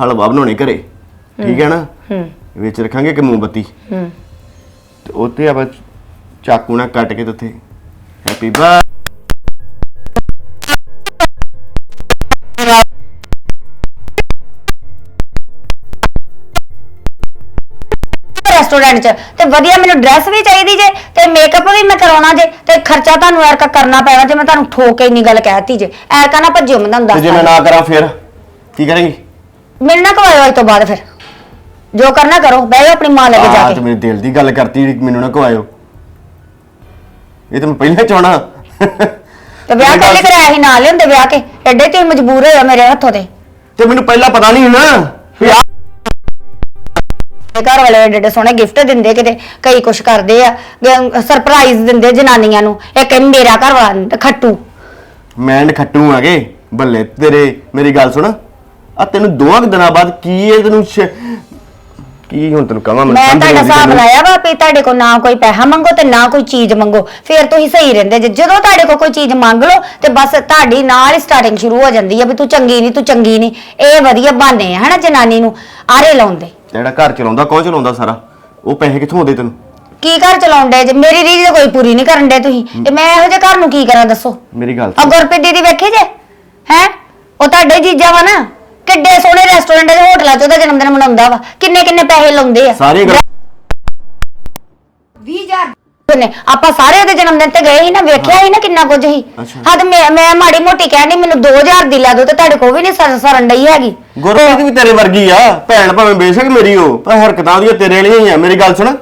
ਹਲਵਾ ਬਣਾਉਣੇ ਘਰੇ ਠੀਕ ਹੈ ਨਾ? ਹੂੰ ਵਿੱਚ ਰੱਖਾਂਗੇ ਕਿ ਮੋਮਬੱਤੀ। ਹੂੰ ਤੇ ਉੱਤੇ ਆਪਾਂ ਚਾਕੂ ਨਾਲ ਕੱਟ ਕੇ ਤੇ ਉੱਥੇ। ਹੈਪੀ ਬਰਥ ਰੈਸਟੋਰੈਂਟ 'ਚ। ਤੇ ਵਧੀਆ ਮੈਨੂੰ ਡਰੈਸ ਵੀ ਚਾਹੀਦੀ ਜੇ ਤੇ ਮੇਕਅਪ ਵੀ ਮੈਂ ਕਰਾਉਣਾ ਜੇ ਤੇ ਖਰਚਾ ਤੁਹਾਨੂੰ ਐਰਕਾ ਕਰਨਾ ਪੈਣਾ ਜੇ ਮੈਂ ਤੁਹਾਨੂੰ ਠੋਕ ਕੇ ਇੰਨੀ ਗੱਲ ਕਹਿਤੀ ਜੇ। ਐਰਕਾ ਨਾ ਭੱਜਿਓ ਮੈਂ ਤੁਹਾਨੂੰ ਤੇ ਜੇ ਮੈਂ ਦੱਸਦਾ ਨਾ ਕਰਾਂ ਫਿਰ ਕੀ ਕਰਾਂਗੀ? ਮੇਰੇ ਨਾਲ ਕਵਾਇਓ ਅੱਜ ਤੋਂ ਬਾਅਦ ਫਿਰ। ਜੋ ਕਰਨਾ ਕਰੋ ਬਹਿ ਜਾਓ ਆਪਣੀ ਮਾਂ ਲੈ ਕੇ ਜਾ ਆਹ ਕੇ। ਤੇ ਮੇਰੇ ਦਿਲ ਦੀ ਗੱਲ ਕਰਤੀ ਜਿਹੜੀ ਮੈਨੂੰ ਨਾ ਕਵਾਇਓ। ਇਹ ਤਾਂ ਮੈਂ ਪਹਿਲਾਂ ਚਾਹਣਾ। ਤੇ ਵਿਆਹ ਪਹਿਲੇ ਕਰਾਇਆ ਸੀ ਨਾਲ ਲਿਆਉਂਦੇ ਵਿਆਹ ਕੇ। ਐਡੇ ਤੇ ਮਜਬੂਰ ਹੋਇਆ ਮੇਰੇ ਹੱਥੋਂ ਤੇ। ਤੇ ਮੈਨੂੰ ਪਹਿਲਾਂ ਪਤਾ ਨਹੀਂ ਨਾ। ਵੀ ਆਹ ਤੇ ਘਰ ਵਾਲੇ ਐਡੇ ਐਡੇ ਸੋਹਣੇ ਗਿਫਟ ਦਿੰਦੇ ਕਿਤੇ ਕਈ ਕੁਛ ਕਰਦੇ ਆ ਸਰਪ੍ਰਾਈਜ਼ ਦਿੰਦੇ ਜਨਾਨੀਆਂ ਨੂੰ ਇਹ ਮੇਰਾ ਘਰ ਵਾਲਾ ਖੱਟੂ। ਮੈਂਡ ਖੱਟੂ ਆਗੇ ਬੱਲੇ ਤੇਰੇ ਮੇਰੀ ਗੱਲ ਸੁਣ। ਆ ਤੈਨੂੰ ਕੁ ਦਿਨਾਂ ਬਾਅਦ ਕੀ ਇਹ ਤੈਨੂੰ ਸ਼- ਕੀ ਹੁਣ ਤੈਨੂੰ ਕਹਾਂ ਮੈਂ ਸਮਝ ਨਹੀਂ ਤੁਹਾਡਾ ਆਉਂਦੀ ਹਿਸਾਬ ਤੈਨੂੰ। ਲਾਇਆ ਵਾ ਵੀ ਤੁਹਾਡੇ ਕੋਲ ਨਾ ਕੋਈ ਪੈਸਾ ਮੰਗੋ ਤੇ ਨਾ ਕੋਈ ਚੀਜ਼ ਮੰਗੋ ਫਿਰ ਤੁਸੀਂ ਸਹੀ ਰਹਿੰਦੇ ਜੇ। ਜਦੋਂ ਤੁਹਾਡੇ ਕੋਲ ਕੋਈ ਚੀਜ਼ ਮੰਗ ਲਓ ਤੇ ਬਸ ਤੁਹਾਡੀ ਨਾਲ ਹੀ ਸਟਾਰਟਿੰਗ ਸ਼ੁਰੂ ਹੋ ਜਾਂਦੀ ਆ ਵੀ ਤੂੰ ਚੰਗੀ ਨਹੀਂ ਤੂੰ ਚੰਗੀ ਨਹੀਂ ਇਹ ਵਧੀਆ ਬਹਾਨੇ ਆ ਹਨਾ ਜਨਾਨੀ ਨੂੰ ਆਰੇ ਲਾਉਂਦੇ। ਜਿਹੜਾ ਘਰ ਚਲਾਉਂਦਾ ਕੌਣ ਚਲਾਉਂਦਾ ਸਾਰਾ? ਉਹ ਪੈਸੇ ਕਿੱਥੋਂ ਆਉਂਦੇ ਤੈਨੂੰ? ਕੀ ਘਰ ਚਲਾਉਂਦੇ ਜੇ? ਮੇਰੀ ਰੀਝ ਤਾਂ ਕੋਈ ਪੂਰੀ ਨਹੀਂ ਕਰਨ ਦੇ ਤੁਸੀਂ। ਤੇ ਮੈਂ ਇਹੋ ਜਿਹੇ ਘਰ ਨੂੰ ਕੀ ਕਰਾਂ ਦੱਸੋ? ਮੇਰੀ ਗੱਲ ਆ ਸੁਣ ਗੁਰਪ੍ਰੀਤ ਦੀਦੀ ਵੇਖੀ ਜੇ? ਹੈ? ਉਹ ਤੁਹਾਡੇ ਜੀਜਾ ਵਾ ਨਾ? ਕਿੱਡੇ ਸੋਹਣੇ ਰੈਸਟੋਰੈਂਟ ਦੇ ਹੋਟਲਾਂ 'ਚ ਉਹਦਾ ਜਨਮ ਦਿਨ ਮਨਾਉਂਦਾ ਵਾ। ਕਿੰਨੇ ਕਿੰਨੇ ਪੈਸੇ ਲਾਉਂਦੇ ਆ? ਗੱਲਾਂ 20000 ਨੇ। ਆਪਾਂ ਸਾਰੇ ਉਹਦੇ ਜਨਮ ਦਿਨ ਤੇ ਗਏ ਸੀ ਨਾ ਵੇਖਿਆ ਸੀ ਨਾ ਕਿੰਨਾ ਕੁਝ ਸੀ। ਅੱਛਾ। ਹੱਦ ਮੈਂ ਮੈਂ ਮਾੜੀ ਮੋਟੀ ਕਹਿੰਦੀ ਮੈਨੂੰ 2000 ਦੀ ਲਾ ਦੋ ਤੇ ਤੁਹਾਡੇ ਕੋਲ ਵੀ ਨਹੀਂ ਸਰ ਸਰਨ ਡਈ ਹੈਗੀ। ਗੁਰਪ੍ਰੀਤ ਵੀ ਤੇਰੇ ਵਰਗੀ ਆ। ਭੈਣ ਭਾਵੇਂ ਬੇਸ਼ੱਕ ਮੇਰੀ ਹੋ ਪਰ ਹਰਕਤਾਂ ਉਹਦੀਆਂ ਤੇਰੇ ਵਾਲੀਆਂ ਹੀ ਆ। ਮੇਰੀ ਗੱਲ ਸੁਣ।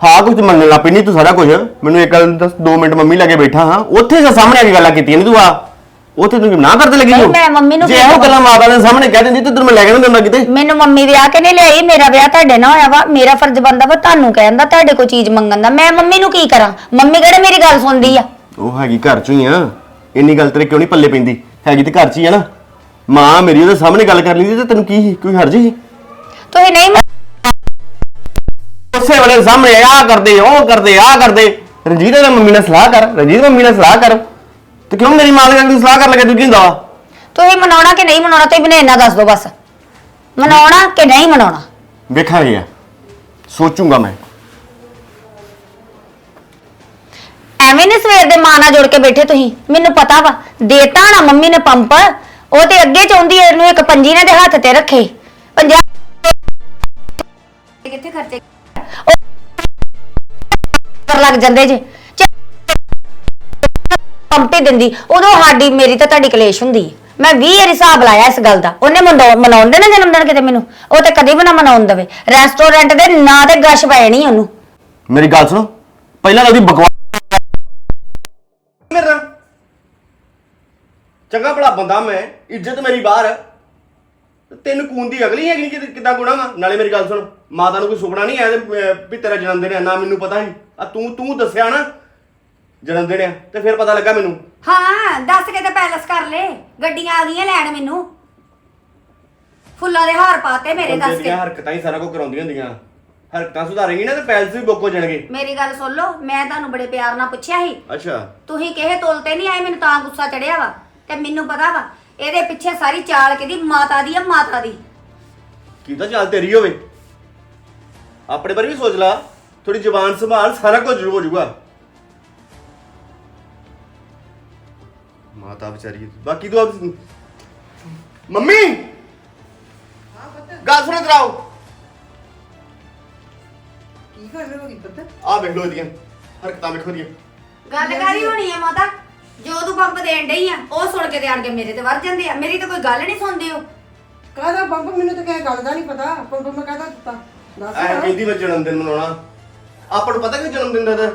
ਹਾਂ ਕੁਝ ਮੰਨਣ ਲੱਗ ਪਈ ਨਹੀਂ ਤੂੰ ਸਾਰਾ ਕੁਝ ਮੈਨੂੰ ਇੱਕ ਗੱਲ ਦੱਸ 2 ਮਿੰਟ ਮੰਮੀ ਲਾਗੇ ਬੈਠਾ ਹਾਂ। ਉੱਥੇ ਸਾਹਮਣੇ ਆ ਕੇ ਗੱਲਾਂ ਕੀਤੀਆਂ ਨਹੀਂ ਤੂੰ ਆ। ਉੱਥੇ ਤੂੰ ਨਾ ਕਰਦੇ ਲੱਗੀ ਨਹੀਂ, ਮੈਂ ਮੰਮੀ ਨੂੰ ਜੇ ਇਹੋ ਕਹਾਂ? ਗੱਲਾਂ ਮਾਤਾ ਦੇ ਸਾਹਮਣੇ ਕਹਿ ਦਿੰਦੀ ਤੇ ਤੈਨੂੰ ਮੈਂ ਲੈ ਕੇ ਨਾ ਦਿੰਦਾ ਕਿਤੇ। ਮੈਨੂੰ ਮੰਮੀ ਵਿਆਹ ਕੇ ਨਹੀਂ ਲਿਆਈ ਮੇਰਾ ਵਿਆਹ ਤੁਹਾਡੇ ਨਾਲ ਹੋਇਆ ਵਾ ਮੇਰਾ ਫਰਜ਼ ਬਣਦਾ ਵਾ ਤੁਹਾਨੂੰ ਕਹਿਣ ਦਾ ਤੁਹਾਡੇ ਕੋਲ ਚੀਜ਼ ਮੰਗਣ ਦਾ। ਮੈਂ ਮੰਮੀ ਨੂੰ ਕੀ ਕਰਾਂ? ਮੰਮੀ ਕਿਹੜੇ ਮੇਰੀ ਗੱਲ ਸੁਣਦੀ ਆ? ਉਹ ਹੈਗੀ ਘਰ ਚ ਹੀ ਆ। ਇੰਨੀ ਗੱਲ ਤੇਰੇ ਕਿਉਂ ਨਹੀਂ ਪੱਲੇ ਪੈਂਦੀ? ਹੈਗੀ ਤੇ ਘਰ ਚ ਹੀ ਆ ਨਾ। ਮਾਂ ਮੇਰੀ ਉਹਦੇ ਸਾਹਮਣੇ ਗੱਲ ਕਰ ਲੈਂਦੀ ਤੇ ਤੈਨੂੰ ਕੀ ਸੀ? ਕੋਈ ਹਰਜ ਸੀ? ਤੁਸੀਂ ਨਹੀਂ ਉਸੇ ਵੇਲੇ ਸਾਹਮਣੇ ਆ ਕਰਦੇ ਉਹ ਕਰਦੇ ਆ ਕਰਦੇ। ਰਣਜੀਤ ਨਾਲ ਮੰਮੀ ਨਾਲ ਸਲਾਹ ਕਰ ਰਣਜੀਤ ਮੰਮੀ ਨਾਲ ਸਲਾਹ ਕਰ। ਤੇ ਕਿਉਂ ਮੇਰੀ ਮਾਂ ਦੇ ਨਾਲ ਤੂੰ ਸਲਾਹ ਕਰ ਲੱਗਾ ਤੂੰ ਕੀ ਹੁੰਦਾ? ਤੁਸੀਂ ਮਨਾਉਣਾ ਕਿ ਨਹੀਂ ਮਨਾਉਣਾ ਮੈਨੂੰ ਇੰਨਾ ਦੱਸ ਦਿਓ ਬਸ ਮਨਾਉਣਾ ਕਿ ਨਹੀਂ ਮਨਾਉਣਾ ਵੇਖਾਂਗੇ ਆ ਸੋਚੂੰਗਾ ਮੈਂ ਐਵੇਂ ਨੇ ਸਵੇਰ ਦੇ ਮਾਂ ਨਾਲ ਜੁੜ ਕੇ ਬੈਠੇ ਤੁਸੀਂ ਮੈਨੂੰ ਪਤਾ ਵਾ ਦੇਤਾ ਨਾ ਮੰਮੀ ਨੇ ਪੰਪ ਉਹ ਤੇ ਅੱਗੇ ਚਾਹੁੰਦੀ ਐ ਇਹਨੂੰ ਇੱਕ ਪੰਜੀ ਨੇ ਦੇ ਹੱਥ ਤੇ ਰੱਖੇ ਪੰਜਾਹ ਕਿੱਥੇ ਖਰਚੇ ਕਰ ਲੱਗ ਜਾਂਦੇ ਜੇ ਹੀ ਦਿੰਦੀ ਉਦੋਂ ਸਾਡੀ ਮੇਰੀ ਤਾਂ ਤੁਹਾਡੀ ਕਲੇਸ਼ ਹੁੰਦੀ ਹੈ। ਮੈਂ 20 ਵਾਰੀ ਹਿਸਾਬ ਲਾਇਆ ਇਸ ਗੱਲ ਦਾ। ਉਹਨੇ ਮਨਾਉ- ਮਨਾਉਣ ਦੇ ਨਾ ਜਨਮ ਦਿਨ ਕਿਤੇ ਮੈਨੂੰ? ਉਹ ਤੇ ਕਦੀ ਵੀ ਨਾ ਮਨਾਉਣ ਦੇਵੇ। ਰੈਸਟੋਰੈਂਟ ਦੇ ਨਾਂ ਤੇ ਗਸ਼ ਪੈ ਨਹੀਂ ਉਹਨੂੰ। ਮੇਰੀ ਗੱਲ ਸੁਣੋ। ਪਹਿਲਾਂ ਤਾਂ ਉਹਦੀ ਬਕਵਾਸ ਮੇਰਾ ਚੰਗਾ ਭਲਾ ਬੰਦਾ ਮੈਂ ਇੱਜ਼ਤ ਮੇਰੀ ਬਾਹਰ। ਤੇ ਤੈਨੂੰ ਕੂਨ ਦੀ ਅਗਲੀ ਹੈਗੀ ਕਿ ਕਿੱਦਾਂ ਗੁਣਾ ਵਾ। ਨਾਲੇ ਮੇਰੀ ਗੱਲ ਸੁਣ ਮਾਤਾ ਨੂੰ ਕੋਈ ਸੁਪਨਾ ਨਹੀਂ ਆਇਆ ਤੇ ਵੀ ਤੇਰਾ ਜਨਮ ਦਿਨ ਹੈ ਨਾ ਮੈਨੂੰ ਪਤਾ ਸੀ। ਆ ਤੂੰ ਤੂੰ ਦੱਸਿਆ ਨਾ ਜਨਮ ਦਿਨ ਤੇ ਫਿਰ ਪਤਾ ਲੱਗਾ ਮੈਨੂੰ। ਹਾਂ ਦੱਸ ਕੇ ਤੇ ਪੈਲਸ ਕਰ ਲੈ। ਗੱਡੀਆਂ ਆ ਗਈਆਂ ਲੈਣ ਮੈਨੂੰ। ਫੁੱਲਾਂ ਦੇ ਹਾਰ ਪਾਤੇ ਮੇਰੇ ਦੱਸ ਕੇ। ਹਰਕਤਾਂ ਹੀ ਸਾਰਾ ਕੁਝ ਕਰਾਉਂਦੀਆਂ ਹੁੰਦੀਆਂ। ਹਰਕਤਾਂ ਸੁਧਾਰੇਗੀ ਨਾ ਤੇ ਪੈਸੇ ਵੀ ਬੁੱਕ ਹੋ ਜਾਣਗੇ। ਮੇਰੀ ਗੱਲ ਸੁਣ ਲਓ ਮੈਂ ਤੁਹਾਨੂੰ ਬੜੇ ਪਿਆਰ ਨਾਲ ਪੁੱਛਿਆ ਸੀ। ਅੱਛਾ। ਤੁਸੀਂ ਕਿਹੇ ਤੋਲ ਤੇ ਨਹੀਂ ਆਏ ਮੈਨੂੰ ਤਾਂ ਗੁੱਸਾ ਚੜਿਆ ਵਾ। ਤੇ ਮੈਨੂੰ ਪਤਾ ਵਾ ਇਹਦੇ ਪਿੱਛੇ ਸਾਰੀ ਚਾਲ ਕਿਹਦੀ? ਮਾਤਾ ਦੀ ਆ ਮਾਤਾ ਦੀ। ਕੀ ਤਾਂ ਚੱਲ ਤੇਰੀ ਹੋਵੇ? ਆਪਣੇ ਬਾਰੇ ਵੀ ਸੋਚ ਲਾ। ਥੋੜੀ ਜ਼ੁਬਾਨ ਸੰਭਾਲ ਸਾਰਾ ਕੁਝ ਜ਼ਰੂਰ ਹੋ ਜਾਊਗਾ। ਮਾਤਾ ਵਿਚਾਰੀ ਬਾਕੀ ਤੂੰ ਆਪ ਮੰਮੀ! ਗੱਲ ਸੁਣ ਕਰਾਓ ਕੀ ਕਰ ਰਹੇ ਹੋ ਕੀ ਪੁੱਤ? ਆ ਵੇਖ ਲੋ ਇਹਦੀਆਂ। ਹਰਕਤਾਂ ਵੇਖੋ ਇਹਦੀਆਂ। ਗੱਲ ਕਰੀ ਹੋਣੀ ਆ ਮਾਤਾ? ਜੋ ਤੂੰ ਪੰਪ ਦੇਣ ਡਈ ਆ ਉਹ ਸੁਣ ਕੇ ਤੇ ਆਣ ਕੇ ਮੇਰੇ ਤੇ ਵਰ ਜਾਂਦੇ ਆ। ਮੇਰੀ ਤਾਂ ਕੋਈ ਗੱਲ ਨਹੀਂ ਸੁਣਦੇ ਹੋ ਕਾਹਦਾ ਬੰਬ ਮੈਨੂੰ ਤਾਂ ਕਿਸੇ ਗੱਲ ਦਾ ਨਹੀਂ ਪਤਾ। ਪੰਪ ਮੈਂ ਕਾਹਦਾ ਦਿੱਤਾ? ਦੱਸ ਐ ਕਹਿੰਦੀ ਮੈਂ ਜਨਮ ਦਿਨ ਮਨਾਉਣਾ। ਆਪਾਂ ਨੂੰ ਪਤਾ ਕਿ ਜਨਮ ਦਿਨ ਦਾ ਤਾਂ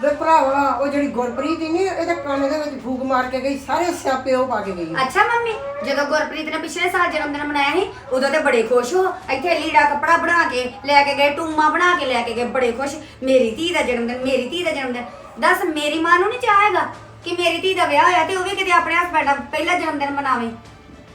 ਵੇ ਭਰਾਵਾ, ਉਹ ਜਿਹੜੀ ਗੁਰਪ੍ਰੀਤ ਹੀ ਨਹੀਂ ਇਹਦੇ ਕੰਨ ਦੇ ਵਿੱਚ ਫੂਕ ਮਾਰ ਕੇ ਗਈ, ਸਾਰੇ ਸਿਆਪੇ ਉਹ ਪਾ ਕੇ ਗਈ। ਅੱਛਾ ਮੰਮੀ, ਜਦੋਂ ਗੁਰਪ੍ਰੀਤ ਨੇ ਪਿਛਲੇ ਸਾਲ ਜਨਮ ਦਿਨ ਮਨਾਇਆ ਸੀ, ਉਦੋਂ ਤੇ ਬੜੇ ਖੁਸ਼ ਹੋ। ਇੱਥੇ ਲੀੜਾ ਕੱਪੜਾ ਬਣਾ ਕੇ ਲੈ ਕੇ ਗਏ, ਟੂਮਾ ਬਣਾ ਕੇ ਲੈ ਕੇ ਗਏ, ਬੜੇ ਖੁਸ਼। ਮੇਰੀ ਧੀ ਦਾ ਜਨਮ ਦਿਨ, ਮੇਰੀ ਧੀ ਦਾ ਜਨਮ ਦਿਨ। ਦੱਸ, ਮੇਰੀ ਮਾਂ ਨੂੰ ਨਹੀਂ ਚਾਹੇਗਾ ਕਿ ਮੇਰੀ ਧੀ ਦਾ ਵਿਆਹ ਹੋਇਆ ਤੇ ਉਹ ਵੀ ਕਿਤੇ ਆਪਣੇ ਹਸਬੰਡ ਦਾ ਪਹਿਲਾ ਜਨਮ ਦਿਨ ਮਨਾਵੇ?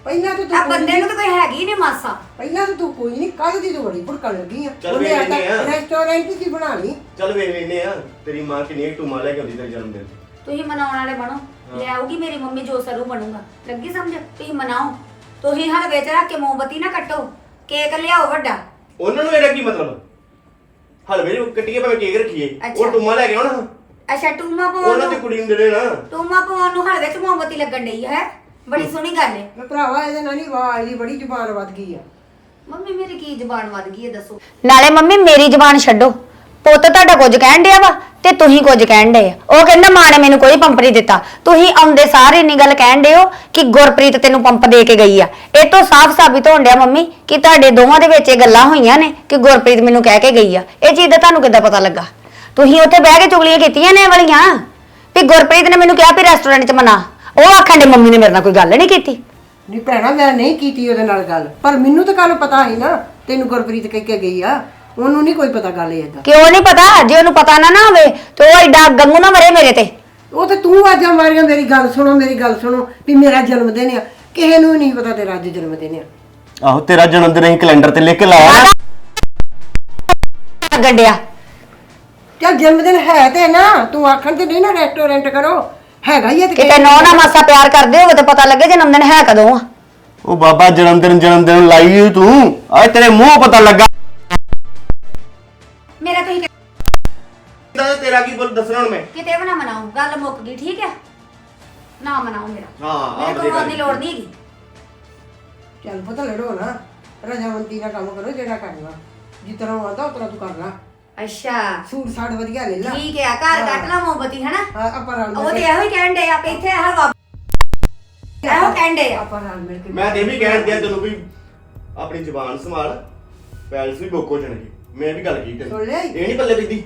ਪਹਿਲਾਂ ਤਾਂ ਆ ਤੂੰ ਬੰਦੇ ਨੂੰ ਤਾਂ ਕੋਈ ਹੈਗੀ ਨਹੀਂ ਮਾਸਾ। ਪਹਿਲਾਂ ਤਾਂ ਤੂੰ ਕੋਈ ਨਹੀਂ ਕੱਲ ਦੀ ਤੂੰ ਬੜੀ ਭੁੜਕਣ ਲੱਗੀ ਆ। ਚੱਲ ਉਹਨੇ ਵੇਖ ਆਟਾ ਲੈਂਦੇ ਆ। ਰੈਸਟੋਰੈਂਟ ਦੀ ਬਣਾ ਲਈ। ਚੱਲ ਵੇਖ ਲੈਨੇ ਆ ਤੇਰੀ ਮਾਂ ਕਿੰਨੀ ਟੂਮਾ ਲੈ ਕੇ ਆਉਂਦੀ ਤੇਰੇ ਜਨਮ ਦਿਨ। ਤੁਸੀਂ ਮਨਾਉਣ ਵਾਲੇ ਬਣੋ। ਲੈ ਆਊਗੀ ਮੇਰੀ ਮੰਮੀ ਜੋ ਸਰੂ ਬਣੂਗਾ। ਲੱਗੀ ਸਮਝ? ਤੁਸੀਂ ਮਨਾਓ। ਤੁਸੀਂ ਹਲਵੇ ਚ ਰੱਖ ਕੇ ਮੋਮਬਤੀ ਨਾ ਕੱਟੋ। ਕੇਕ ਲਿਆਓ ਵੱਡਾ। ਉਹਨਾਂ ਨੂੰ ਇਹਦਾ ਕੀ ਮਤਲਬ? ਹਲਵੇ ਨੂੰ ਕੱਟੀਏ ਭਾਵੇਂ ਕੇਕ ਰੱਖੀਏ। ਅੱਛਾ। ਉਹ ਟੂਮਾ ਲੈ ਕੇ ਆਉਣਾ। ਅੱਛਾ ਟੂਮਾ ਪਵਾਉਣ ਉਹਨਾਂ ਦੀ ਨੂੰ। ਕੁੜੀ ਨੂੰ ਦੇਣੇ ਨਾ। ਟੂਮਾ ਪਵਾਉਣ ਨੂੰ ਹਲਵੇ ਚ ਮੋਮਬਤੀ ਲੱਗਣ ਡਈ ਹੈ? ਬੜੀ ਸੋਹਣੀ ਗੱਲ ਹੈ ਮੈਂ ਭਰਾਵਾ ਇਹਦੇ ਨਾਲ ਨਹੀਂ ਵਾਹ ਇਹਦੀ ਬੜੀ ਜ਼ੁਬਾਨ ਵੱਧ ਗਈ ਆ। ਮੰਮੀ ਮੇਰੀ ਕੀ ਜ਼ਬਾਨ ਵੱਧ ਗਈ ਹੈ ਦੱਸੋ? ਨਾਲੇ ਮੰਮੀ ਮੇਰੀ ਜ਼ਬਾਨ ਛੱਡੋ। ਪੁੱਤ ਤੁਹਾਡਾ ਕੁਝ ਕਹਿਣ ਡਿਆ ਵਾ ਤੇ ਤੁਸੀਂ ਕੁਝ ਕਹਿਣ ਡਏ ਆ। ਉਹ ਕਹਿੰਦਾ ਮਾਂ ਨੇ ਮੈਨੂੰ ਕੋਈ ਪੰਪ ਨਹੀਂ ਦਿੱਤਾ। ਤੁਸੀਂ ਆਉਂਦੇ ਸਾਰੇ ਇੰਨੀ ਗੱਲ ਕਹਿਣ ਡਏ ਹੋ ਕਿ ਗੁਰਪ੍ਰੀਤ ਤੈਨੂੰ ਪੰਪ ਦੇ ਕੇ ਗਈ ਆ। ਇਹ ਤੋਂ ਸਾਫ਼ ਸਾਬਿਤ ਹੋਣ ਡਿਆ ਮੰਮੀ ਕਿ ਤੁਹਾਡੇ ਦੋਵਾਂ ਦੇ ਵਿੱਚ ਇਹ ਗੱਲਾਂ ਹੋਈਆਂ ਨੇ ਕਿ ਗੁਰਪ੍ਰੀਤ ਮੈਨੂੰ ਕਹਿ ਕੇ ਗਈ ਆ। ਇਹ ਚੀਜ਼ ਦਾ ਤੁਹਾਨੂੰ ਕਿੱਦਾਂ ਪਤਾ ਲੱਗਾ? ਤੁਸੀਂ ਉੱਥੇ ਬਹਿ ਕੇ ਚੁਗਲੀਆਂ ਕੀਤੀਆਂ ਨੇ ਇਹ ਵਾਲੀਆਂ? ਵੀ ਗੁਰਪ੍ਰੀਤ ਨੇ ਮੈਨੂੰ ਕਿਹਾ ਵੀ ਰੈਸਟੋਰੈਂਟ 'ਚ ਮਨਾ। ਉਹ ਆਖਣ ਦੇ ਮੰਮੀ ਨੇ ਮੇਰੇ ਨਾਲ ਕੋਈ ਗੱਲ ਨਹੀਂ ਕੀਤੀ। ਨਹੀਂ ਭੈਣਾ ਮੈਂ ਨਹੀਂ ਕੀਤੀ ਉਹਦੇ ਨਾਲ ਗੱਲ। ਪਰ ਮੈਨੂੰ ਤਾਂ ਕੱਲ ਪਤਾ ਸੀ ਨਾ ਤੈਨੂੰ ਗੁਰਪ੍ਰੀਤ ਕਹਿ ਕੇ ਗਈ ਆ। ਉਹਨੂੰ ਨਹੀਂ ਕੋਈ ਪਤਾ ਗੱਲ ਏਦਾਂ। ਕਿਉਂ ਨਹੀਂ ਪਤਾ? ਜੇ ਉਹਨੂੰ ਪਤਾ ਨਾ ਨਾ ਹੋਵੇ ਤੇ ਉਹ ਐਡਾ ਗੰਗੂ ਨਾ ਮਰੇ ਮੇਰੇ ਤੇ। ਉਹ ਤੇ ਤੂੰ ਆਜਾਂ ਮਾਰੀਆਂ ਮੇਰੀ ਗੱਲ ਸੁਣੋ ਮੇਰੀ ਗੱਲ ਸੁਣੋ ਵੀ ਮੇਰਾ ਜਨਮ ਦਿਨ ਆ। ਕਿਸੇ ਨੂੰ ਨਹੀਂ ਪਤਾ ਤੇਰਾ ਅੱਜ ਜਨਮ ਦਿਨ ਆ। ਆਹੋ ਤੇਰਾ ਜਨਮ ਦਿਨ ਅਸੀਂ ਕੈਲੰਡਰ ਤੇ ਲਿਖ ਕੇ ਲਾਇਆ। ਨਾ ਗੰਡਿਆ। ਚੱਲ ਜਨਮ ਦਿਨ ਹੈ ਤੇ ਨਾ ਤੂੰ ਆਖਣ ਤੇ ਨਹੀਂ ਨਾ ਰੈਸਟੋਰੈਂਟ ਕਰੋ। ਹੈਗਾ ਹੀ ਆ ਤੇ ਕਿਤੇ ਨੌ ਨਾ ਮਾਸਾ ਪਿਆਰ ਕਰਦੇ ਹੋਵੇ ਤੇ ਪਤਾ ਲੱਗੇ ਜਨਮ ਦਿਨ ਹੈ ਕਦੋਂ ਆ। ਉਹ ਬਾਬਾ ਜਨਮ ਦਿਨ ਜਨਮ ਦਿਨ ਲਾਈ ਹੋਈ ਤੂੰ। ਅੱਜ ਤੇਰੇ ਮੂੰਹ ਪਤਾ ਲੱਗਾ। ਮੇਰਾ ਤੁਸੀਂ ਤਾਂ ਤੇਰਾ ਕੀ ਬੋਲ ਦੱਸਣਾ ਹੁਣ ਮੈਂ? ਕਿਤੇ ਵੀ ਨਾ ਮਨਾਓ ਗੱਲ ਮੁੱਕ ਗਈ ਠੀਕ ਹੈ ਨਾ ਮਨਾਓ ਮੇਰਾ। ਹਾਂ, ਆਹ ਮੇਰੇ ਵਧੀਆ ਕੋਲ ਦੀ ਗੱਲ ਲੋੜ ਨਹੀਂ ਹੈਗੀ। ਚੱਲ ਪਤਾ ਲੜੋ ਨਾ। ਰਜਾਮੰਦੀ ਨਾਲ ਕੰਮ ਕਰੋ ਜਿਹੜਾ ਕਰਨਾ। ਜਿਸ ਤਰ੍ਹਾਂ ਆਉਂਦਾ ਉਸ ਤਰ੍ਹਾਂ ਤੂੰ ਕਰ ਲਾ ਅੱਛਾ। ਸੂਟ ਸਾੜ ਵਧੀਆ ਲੈ ਲਾ। ਠੀਕ ਹੈ ਘਰ ਕੱਟ ਲਾ ਮੋਮਬਤੀ ਹਨਾ? ਹਾਂ, ਆਪਾਂ ਰਲ ਉਹ ਤੇ ਕੇ ਇਹੋ ਹੀ ਕਹਿਣ ਡੇ ਆ ਵੀ ਇੱਥੇ ਹਲਵਾ ਇਹੋ ਕਹਿਣ ਆ। ਆਪਾਂ ਰਲ ਮਿਲ ਕੇ ਮੈਂ ਤੇ ਇਹ ਵੀ ਕਹਿਣ ਦਿਆ ਤੈਨੂੰ ਵੀ ਆਪਣੀ ਜ਼ੁਬਾਨ ਸੰਭਾਲ ਪੈਲਸ ਵੀ ਬੁੱਕ ਜਾਣਗੇ ਮੈਂ ਵੀ ਗੱਲ ਕੀਤੀ ਤੈਨੂੰ ਸੁਣ ਈ? ਇਹ ਨਹੀਂ ਪੱਲੇ ਪੈਂਦੀ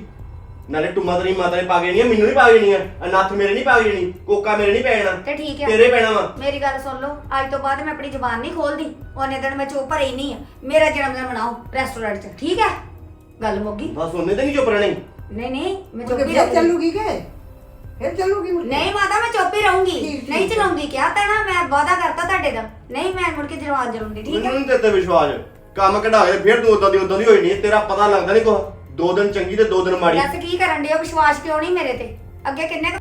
ਨਾਲੇ ਟੁੰਮਾ ਤੇਰੀ ਮਾਤਾ ਨੇ ਪਾ ਕੇ ਨਹੀਂ ਮੈਨੂੰ ਨਹੀਂ ਪਾ ਕੇ ਨਹੀਂ ਆ ਨੱਥ ਮੇਰੇ ਨਹੀਂ ਪਾ ਕੇ ਨਹੀਂ ਕੋਕਾ ਮੇਰੇ ਨਹੀਂ ਪੈਣਾ ਤੇ ਠੀਕ ਹੈ ਤੇਰੇ ਪੈਣਾ ਵਾ। ਮੇਰੀ ਗੱਲ ਸੁਣ ਲਓ ਅੱਜ ਤੋਂ ਬਾਅਦ ਮੈਂ ਆਪਣੀ ਜ਼ੁਬਾਨ ਨਹੀਂ ਖੋਲਦੀ ਉਹਨੇ ਦਿਨ ਮੈਂ ਚੁੱਪ ਰਹੀ ਨਹੀਂ ਆ। ਮੇਰਾ ਜਨਮ ਦਿਨ ਮਨਾਓ ਰੈਸਟੋਰੈਂਟ 'ਚ ਠੀਕ ਹੈ ਗੱਲ ਮੁੱਕੀ ਬਸ ਉਹਨੇ ਤੇ ਨਹੀਂ ਚੁੱਪ ਰਹਿਣੀ ਨਹੀਂ ਨਹੀਂ ਮੈਂ ਚੁੱਪ ਹੀ ਫਿਰ ਰਹੂੰਗੀ। ਚੱਲੂਗੀ ਕਿ? ਫਿਰ ਚੱਲੂਗੀ ਮੁੜ ਕੇ? ਨਹੀਂ ਮਾਤਾ ਮੈਂ ਚੁੱਪ ਹੀ ਰਹੂੰਗੀ। ਠੀਕ, ਨਹੀਂ ਠੀਕ। ਚਲਾਉਂਦੀ ਕਿਹਾ ਤਾਂ ਨਾ ਮੈਂ ਵਾਅਦਾ ਕਰਤਾ ਤੁਹਾਡੇ ਦਾ। ਨਹੀਂ ਮੈਂ ਮੁੜ ਕੇ ਜਵਾਬ ਜਰੂੰਦੀ ਠੀਕ ਹੈ? ਮੈਨੂੰ ਨਹੀਂ ਤੇਰੇ ਤੇ ਵਿਸ਼ਵਾਸ। ਕੰਮ ਕਢਾ ਕੇ ਫਿਰ ਤੂੰ ਉਦਾਂ ਦੀ ਉਦਾਂ ਦੀ ਹੋਈ ਨਹੀਂ। ਤੇਰਾ ਪਤਾ ਲੱਗਦਾ ਨਹੀਂ ਕੁਛ। ਦੋ ਦਿਨ ਚੰਗੀ ਤੇ ਦੋ ਦਿਨ ਮਾੜੀ। ਦੱਸ ਕੀ ਕਰਨ ਦੇ ਵਿਸ਼ਵਾਸ ਕਿਉਂ ਨਹੀਂ ਮੇਰੇ ਤੇ? ਅੱਗੇ ਕਿੰਨੇ ਕੁ-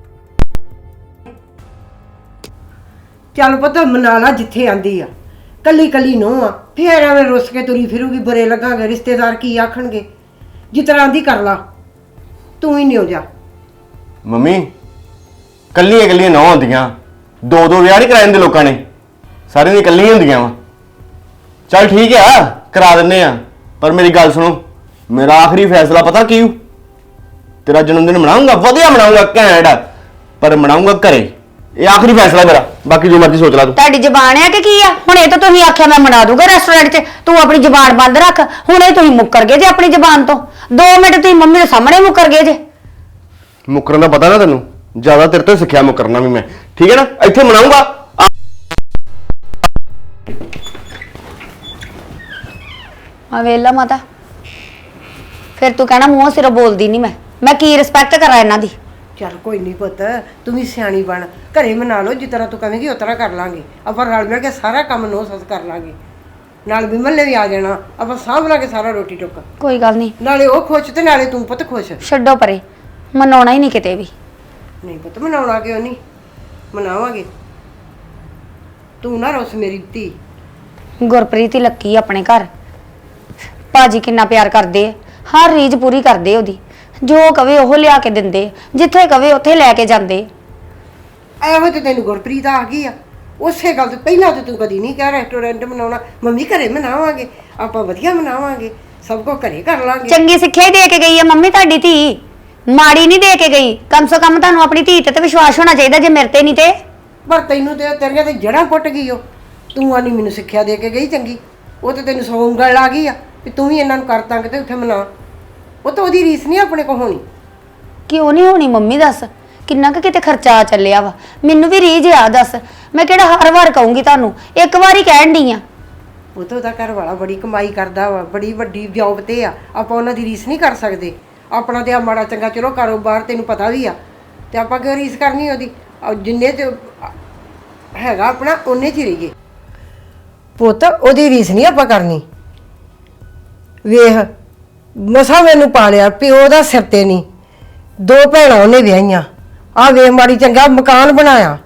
ਚੱਲ ਪਤਾ ਮਨਾ ਲਾ ਜਿੱਥੇ ਆਂਦੀ ਆ। ਕੱਲੀ ਕੱਲੀ ਨੋ ਆ। ਫੇਰ ਐਵੇਂ ਰੁੱਸ ਕੇ ਤੁਰੀ ਫਿਰੂਗੀ ਬੁਰੇ ਲੱਗਾਂਗੇ ਰਿਸ਼ਤੇਦਾਰ ਕੀ ਆਖਣਗੇ? ਜਿਸ ਤਰ੍ਹਾਂ ਦੀ ਕਰ ਲਾ। ਤੂੰ ਹੀ ਨਹੀਂ ਹੋ ਜਾ। ਮੰਮੀ ਕੱਲੀਆਂ ਕੱਲੀਆਂ ਨੌ ਹੁੰਦੀਆਂ। ਦੋ ਦੋ ਵਿਆਹ ਨਹੀਂ ਕਰਾਏ ਹੁੰਦੇ ਲੋਕਾਂ ਨੇ। ਸਾਰਿਆਂ ਦੀਆਂ ਕੱਲੀਆਂ ਹੁੰਦੀਆਂ ਵਾ। ਚੱਲ ਠੀਕ ਆ ਕਰਾ ਦਿੰਨੇ ਆ। ਪਰ ਮੇਰੀ ਗੱਲ ਸੁਣੋ ਮੇਰਾ ਆਖਰੀ ਫੈਸਲਾ ਪਤਾ ਕੀ ਹੂ? ਤੇਰਾ ਜਨਮ ਦਿਨ ਮਨਾਉਂਗਾ ਵਧੀਆ ਮਨਾਉਂਗਾ ਘੈਂਟ। ਪਰ ਮਨਾਉਂਗਾ ਘਰੇ। ਇਹ ਆਖਰੀ ਫੈਸਲਾ ਮੇਰਾ। ਬਾਕੀ ਜੋ ਮਰਜ਼ੀ ਸੋਚ ਲੈ ਤੂੰ। ਤੁਹਾਡੀ ਜ਼ਬਾਨ ਹੈ ਕਿ ਕੀ ਆ? ਹੁਣ ਇਹ ਤਾਂ ਤੁਸੀਂ ਆਖਿਆ ਮੈਂ ਮਨਾ ਦੂੰਗਾ ਰੈਸਟੋਰੈਂਟ 'ਚ। ਤੂੰ ਆਪਣੀ ਜ਼ਬਾਨ ਬੰਦ ਰੱਖ। ਹੁਣ ਇਹ ਤੁਸੀਂ ਮੁੱਕਰ ਗਏ ਜੇ ਆਪਣੀ ਜ਼ਬਾਨ ਤੋਂ। 2 ਮਿੰਟ ਤੁਸੀਂ ਮੰਮੀ ਦੇ ਸਾਹਮਣੇ ਮੁੱਕਰ ਗਏ ਜੇ। ਮੁਕਰਨ ਦਾ ਪਤਾ ਨਾ ਤੈਨੂੰ। ਜ਼ਿਆਦਾ ਤੇਰੇ ਤੋਂ ਸਿੱਖਿਆ ਮੁਕਰਨਾ ਵੀ ਮੈਂ। ਠੀਕ ਹੈ ਨਾ? ਇੱਥੇ ਮਨਾਉਂਗਾ। ਆ। ਵੇਲਾ ਮਾਤਾ। ਫਿਰ ਤੂੰ ਕਹਿਣਾ ਮੂੰਹ ਸਿਰੋਂ ਬੋਲਦੀ ਨਹੀਂ ਮੈਂ। ਮੈਂ ਕੀ ਰਿਸਪੈਕਟ ਕਰਾਂ ਇਹਨਾਂ ਦੀ? ਚੱਲ ਕੋਈ ਨਹੀਂ ਪੁੱਤ ਤੂੰ ਵੀ ਸਿਆਣੀ ਬਣ। ਘਰੇ ਮਨਾ ਲਓ ਜਿਸ ਤਰ੍ਹਾਂ ਤੂੰ ਕਹੇਂਗੀ ਉਸ ਤਰ੍ਹਾਂ ਕਰ ਲਾਂਗੇ। ਆਪਾਂ ਰਲ ਮਿਲ ਕੇ ਸਾਰਾ ਕੰਮ ਨੋ ਸਸ ਕਰ ਲਾਂਗੇ। ਨਾਲ ਵਿਮਲ ਨੇ ਵੀ ਆ ਜਾਣਾ। ਆਪਾਂ ਸਾਂਭ ਲਾਂਗੇ ਸਾਰਾ ਰੋਟੀ ਟੁੱਕ। ਕੋਈ ਗੱਲ ਨਹੀਂ। ਨਾਲੇ ਉਹ ਖੁਸ਼ ਤੇ ਨਾਲੇ ਤੂੰ ਪੁੱਤ ਖੁਸ਼। ਛੱਡੋ ਪਰੇ। ਮਨਾਉਣਾ ਹੀ ਨਹੀਂ ਕਿਤੇ ਵੀ। ਨਹੀਂ ਪੁੱਤ ਮਨਾਉਣਾ ਕਿਉਂ ਨਹੀਂ? ਮਨਾਵਾਂਗੇ। ਤੂੰ ਨਾ ਰੋਸ ਮੇਰੀ ਧੀ। ਗੁਰਪ੍ਰੀਤ ਹੀ ਲੱਕੀ ਆ ਆਪਣੇ ਘਰ। ਭਾਜੀ ਕਿੰਨਾ ਪਿਆਰ ਕਰਦੇ ਆ। ਹਰ ਰੀਝ ਪੂਰੀ ਕਰਦੇ ਉਹਦੀ। ਜੋ ਕਵੇ ਉਹ ਲਿਆ ਕੇ ਦਿੰਦੇ ਜਿੱਥੇ ਕਵੇ ਉੱਥੇ ਲੈ ਕੇ ਜਾਂਦੇ ਇਹੋ ਤੇ ਤੈਨੂੰ ਗੁਰਪ੍ਰੀਤ ਆ ਗਈ ਆ। ਉਸੇ ਗੱਲ ਤੋਂ ਪਹਿਲਾਂ ਤੇ ਤੂੰ ਕਦੀ ਨਹੀਂ ਕਿਹਾ ਰੈਸਟੋਰੈਂਟ ਮਨਾਉਣਾ ਮੰਮੀ ਘਰੇ ਮਨਾਵਾਂਗੇ ਆਪਾਂ ਵਧੀਆ ਮਨਾਵਾਂਗੇ ਸਭ ਕੋ ਘਰੇ ਕਰ ਲਾਂਗੇ। ਚੰਗੀ ਸਿੱਖਿਆ ਹੀ ਦੇ ਕੇ ਗਈ ਆ ਮੰਮੀ ਤੁਹਾਡੀ ਧੀ। ਮਾੜੀ ਨਹੀਂ ਦੇ ਕੇ ਗਈ। ਕਮ ਸੋ ਕਮ ਤੁਹਾਨੂੰ ਆਪਣੀ ਧੀ ਤੇ ਤਾਂ ਵਿਸ਼ਵਾਸ ਹੋਣਾ ਚਾਹੀਦਾ ਜੇ ਮੇਰੇ ਤੇ ਨਹੀਂ ਤੇ। ਪਰ ਤੈਨੂੰ ਤੇ ਤੇਰੀਆਂ ਤੇ ਜੜਾਂ ਪੁੱਟ ਗਈ ਉਹ ਤੂੰ ਆਨੀ ਮੈਨੂੰ ਸਿੱਖਿਆ ਦੇ ਕੇ ਗਈ ਚੰਗੀ। ਉਹ ਤੇ ਤੈਨੂੰ ਸੌ ਉਂਗਲ ਆ ਗਈ ਆ ਵੀ ਤੂੰ ਵੀ ਇਹਨਾਂ ਨੂੰ ਕਰ ਤੰਗ ਤੇ ਉੱਥੇ ਮਨਾ। ਉਹ ਤਾਂ ਉਹਦੀ ਰੀਸ ਨਹੀਂ ਆਪਣੇ ਕੋ ਹੋਣੀ। ਕਿਉਂ ਨਹੀਂ ਹੋਣੀ ਮੰਮੀ ਦੱਸ? ਕਿੰਨਾ ਕੁ ਕਿਤੇ ਖਰਚਾ ਚੱਲਿਆ ਵਾ। ਮੈਨੂੰ ਵੀ ਰੀਝ ਆ ਦੱਸ। ਮੈਂ ਕਿਹੜਾ ਹਰ ਵਾਰ ਕਹੂੰਗੀ ਤੁਹਾਨੂੰ, ਇੱਕ ਵਾਰੀ ਕਹਿਣ ਡਈ ਆ। ਉਹ ਤਾਂ ਉਹਦਾ ਘਰ ਵਾਲਾ ਬੜੀ ਕਮਾਈ ਕਰਦਾ ਵਾ, ਬੜੀ ਵੱਡੀ ਜੌਬ ਤੇ ਆ, ਆਪਾਂ ਉਹਨਾਂ ਦੀ ਰੀਸ ਨਹੀਂ ਕਰ ਸਕਦੇ। ਆਪਣਾ ਤੇ ਆ ਮਾੜਾ ਚੰਗਾ, ਚਲੋ ਕਾਰੋਬਾਰ ਤੈਨੂੰ ਪਤਾ ਵੀ ਆ, ਤੇ ਆਪਾਂ ਕਿਉਂ ਰੀਸ ਕਰਨੀ ਉਹਦੀ? ਆ ਜਿੰਨੇ ਚ ਹੈਗਾ ਆਪਣਾ, ਉਹਨੇ ਚ ਹੀ ਰਹੀਏ। ਪੁੱਤ, ਉਹਦੀ ਰੀਸ ਨਹੀਂ ਆਪਾਂ ਕਰਨੀ। ਵੇਖ, ਮਸਾ ਮੈਨੂੰ ਪਾਲਿਆ, ਪਿਓ ਦਾ ਸਿਰ ਤੇ ਨਹੀਂ। ਦੋ ਭੈਣਾਂ ਉਹਨੇ ਵਿਆਹੀਆਂ। ਆ ਵੇ ਮਾੜੀ ਚੰਗਾ ਮਕਾਨ ਬਣਾਇਆ।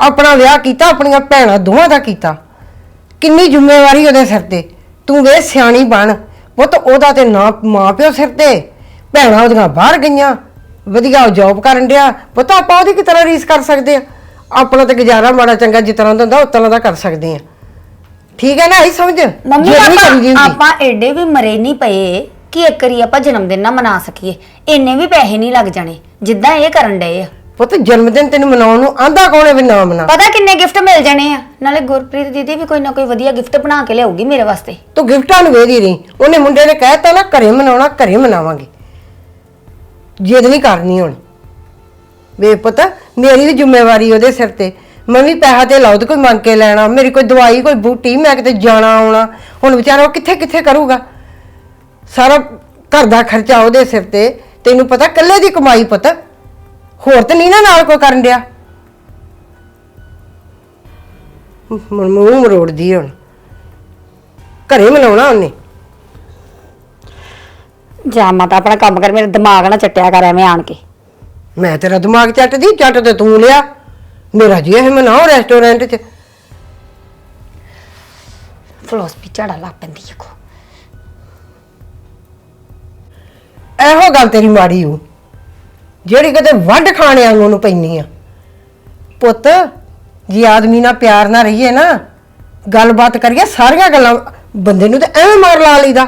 ਆਪਣਾ ਵਿਆਹ ਕੀਤਾ ਆਪਣੀਆਂ ਭੈਣਾਂ ਦੋਵਾਂ ਦਾ ਕੀਤਾ। ਕਿੰਨੀ ਜ਼ਿੰਮੇਵਾਰੀ ਉਹਦੇ ਸਿਰ ਤੇ। ਤੂੰ ਵੇ ਸਿਆਣੀ ਬਣ। ਪੁੱਤ ਉਹਦਾ ਤੇ ਨਾ ਮਾਂ ਪਿਓ ਸਿਰ ਤੇ। ਭੈਣਾਂ ਉਹਦੀਆਂ ਬਾਹਰ ਗਈਆਂ। ਵਧੀਆ ਜੌਬ ਕਰਨ ਡਿਆ। ਪੁੱਤ ਆਪਾਂ ਉਹਦੀ ਕਿ ਤਰ੍ਹਾਂ ਰੀਸ ਕਰ ਸਕਦੇ ਆ? ਆਪਣਾ ਤੇ ਗੁਜ਼ਾਰਾ ਮਾੜਾ ਚੰਗਾ ਜਿਸ ਤਰ੍ਹਾਂ ਦਾ ਹੁੰਦਾ ਉਸ ਤਰ੍ਹਾਂ ਦਾ ਕਰ ਸਕਦੇ ਆ। ਠੀਕ ਹੈ ਨਾ ਇਹ ਸਮਝ? ਮੰਮੀ ਆਪਾਂ ਹੁੰਦੀ। ਆਪਾਂ ਐਡੇ ਵੀ ਮਰੇ ਨਹੀਂ ਪਏ ਕਿ ਇੱਕ ਵਾਰੀ ਆਪਾਂ ਜਨਮ ਦਿਨ ਨਾ ਮਨਾ ਸਕੀਏ। ਇੰਨੇ ਵੀ ਪੈਸੇ ਨਹੀਂ ਲੱਗ ਜਾਣੇ ਜਿੱਦਾਂ ਇਹ ਕਰਨ ਡਏ ਆ। ਪੁੱਤ ਜਨਮ ਦਿਨ ਤੈਨੂੰ ਮਨਾਉਣ ਨੂੰ ਆਂਦਾ ਕੌਣ ਵੀ ਨਾ ਮਨਾ? ਪਤਾ ਕਿੰਨੇ ਗਿਫਟ ਮਿਲ ਜਾਣੇ ਆ। ਨਾਲੇ ਗੁਰਪ੍ਰੀਤ ਦੀਦੀ ਵੀ ਕੋਈ ਨਾ ਕੋਈ ਵਧੀਆ ਗਿਫਟ ਬਣਾ ਕੇ ਲਿਆਉਗੀ ਮੇਰੇ ਵਾਸਤੇ। ਤੂੰ ਗਿਫਟਾਂ ਨੂੰ ਵੇਦੀ ਰਹੀ। ਉਹਨੇ ਮੁੰਡੇ ਨੇ ਕਹਿਤਾ ਨਾ ਘਰੇ ਮਨਾਉਣਾ ਘਰੇ ਮਨਾਵਾਂਗੇ। ਜਿੱਦ ਨਹੀਂ ਕਰਨੀ ਹੁਣ। ਵੇ ਪੁੱਤ ਮੇਰੀ ਵੀ ਜ਼ਿੰਮੇਵਾਰੀ ਉਹਦੇ ਸਿਰ ਤੇ। ਮੈਂ ਵੀ ਪੈਸਾ ਤੇ ਲਾਉਦ ਕੋਈ ਮੰਗ ਕੇ ਲੈਣਾ ਮੇਰੀ ਕੋਈ ਦਵਾਈ ਕੋਈ ਬੂਟੀ ਮੈਂ ਕਿਤੇ ਜਾਣਾ ਆਉਣਾ। ਹੁਣ ਵਿਚਾਰਾ ਉਹ ਕਿੱਥੇ ਕਿੱਥੇ ਕਰੂਗਾ? ਸਾਰਾ ਘਰ ਦਾ ਖਰਚਾ ਉਹਦੇ ਸਿਰ ਤੇ। ਤੈਨੂੰ ਪਤਾ ਇਕੱਲੇ ਦੀ ਕਮਾਈ ਪੁੱਤ। ਹੋਰ ਤੇ ਨਹੀਂ ਨਾ ਨਾਲ ਕੋਈ ਕਰਨ ਡਿਆ? ਹੁਣ ਮੂੰਹ ਮਰੋੜਦੀ ਹੁਣ। ਘਰੇ ਮਨਾਉਣਾ ਉਹਨੇ। ਜਾ ਮਾਤਾ ਆਪਣਾ ਕੰਮ ਕਰ ਮੇਰਾ ਦਿਮਾਗ ਨਾ ਚੱਟਿਆ ਕਰ ਐਵੇਂ ਆਣ ਕੇ। ਮੈਂ ਤੇਰਾ ਦਿਮਾਗ ਚੱਟਦੀ ਚੱਟ ਤੇ ਤੂੰ ਲਿਆ। ਮੇਰਾ ਜੀ ਇਹ ਮਨਾਓ ਰੈਸਟੋਰੈਂਟ 'ਚ। ਫਲੋਸਪੀ ਝਾੜਾ ਲੱਗ ਪੈਂਦੀ ਹੈ ਕੋ ਇਹੋ ਗੱਲ ਤੇਰੀ ਮਾੜੀ ਹੋ ਜਿਹੜੀ ਕਦੇ ਵੱਢ ਖਾਣੇ ਵਾਂਗੂ ਨੂੰ ਪੈਣੀ ਆ। ਪੁੱਤ ਜੀ ਆਦਮੀ ਨਾਲ ਪਿਆਰ ਨਾਲ ਰਹੀਏ ਨਾ ਗੱਲਬਾਤ ਕਰੀਏ ਸਾਰੀਆਂ ਗੱਲਾਂ ਬੰਦੇ ਨੂੰ ਤੇ ਐਵੇਂ ਮਾਰ ਲਾ ਲਈਦਾ।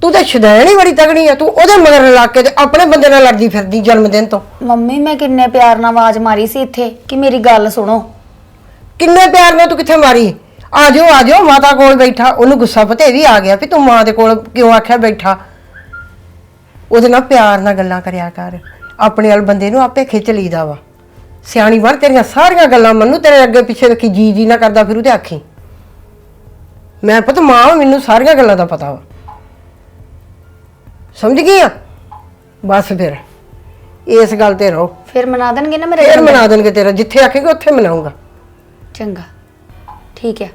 ਤੂੰ ਤੇ ਸ਼ਦੈਣ ਹੀ ਬੜੀ ਤਗੜੀ ਆ ਤੂੰ ਉਹਦੇ ਮਗਰ ਲੱਗ ਕੇ ਤੇ ਆਪਣੇ ਬੰਦੇ ਨਾਲ ਲੜਦੀ ਫਿਰਦੀ ਜਨਮ ਦਿਨ ਤੋਂ। ਮੰਮੀ ਮੈਂ ਕਿੰਨੇ ਪਿਆਰ ਨਾਲ ਆਵਾਜ਼ ਮਾਰੀ ਸੀ ਇੱਥੇ ਕਿ ਮੇਰੀ ਗੱਲ ਸੁਣੋ। ਕਿੰਨੇ ਪਿਆਰ ਨਾਲ ਤੂੰ ਕਿੱਥੇ ਮਾਰੀ? ਆ ਜਾਓ ਆ ਜਾਓ ਮਾਤਾ ਕੋਲ ਬੈਠਾ। ਉਹਨੂੰ ਗੁੱਸਾ ਪਤੇ ਵੀ ਆ ਗਿਆ ਵੀ ਤੂੰ ਮਾਂ ਦੇ ਕੋਲ ਕਿਉਂ ਆਖਿਆ ਬੈਠਾ। ਉਹਦੇ ਨਾਲ ਪਿਆਰ ਨਾਲ ਗੱਲਾਂ ਕਰਿਆ ਕਰ। ਆਪਣੇ ਵਾਲ ਬੰਦੇ ਨੂੰ ਆਪੇ ਖਿੱਚ ਲਈਦਾ ਵਾ। ਸਿਆਣੀ ਬਣ ਤੇਰੀਆਂ ਸਾਰੀਆਂ ਗੱਲਾਂ ਮੰਨੂ ਤੇਰੇ ਅੱਗੇ ਪਿੱਛੇ ਵੇਖੀ ਜੀ ਜੀ ਨਾ ਕਰਦਾ ਫਿਰੂ ਤੇ ਆਖੀ। ਮੈਂ ਪਤਾ ਮਾਂ ਵਾਂ, ਮੈਨੂੰ ਸਾਰੀਆਂ ਗੱਲਾਂ ਦਾ ਪਤਾ ਵਾ। ਸਮਝ ਗਈ ਆ? ਬਸ ਫਿਰ ਇਸ ਗੱਲ ਤੇ ਰਹੋ। ਫਿਰ ਮਨਾ ਦੇਣਗੇ ਨਾ ਮੇਰੇ ਫੇਰ ਜਨਮ? ਮਨਾ ਦੇਣਗੇ ਤੇਰਾ ਜਿੱਥੇ ਆਖੇਗਾ ਉੱਥੇ ਮਨਾਉਂਗਾ ਚੰਗਾ ਠੀਕ ਹੈ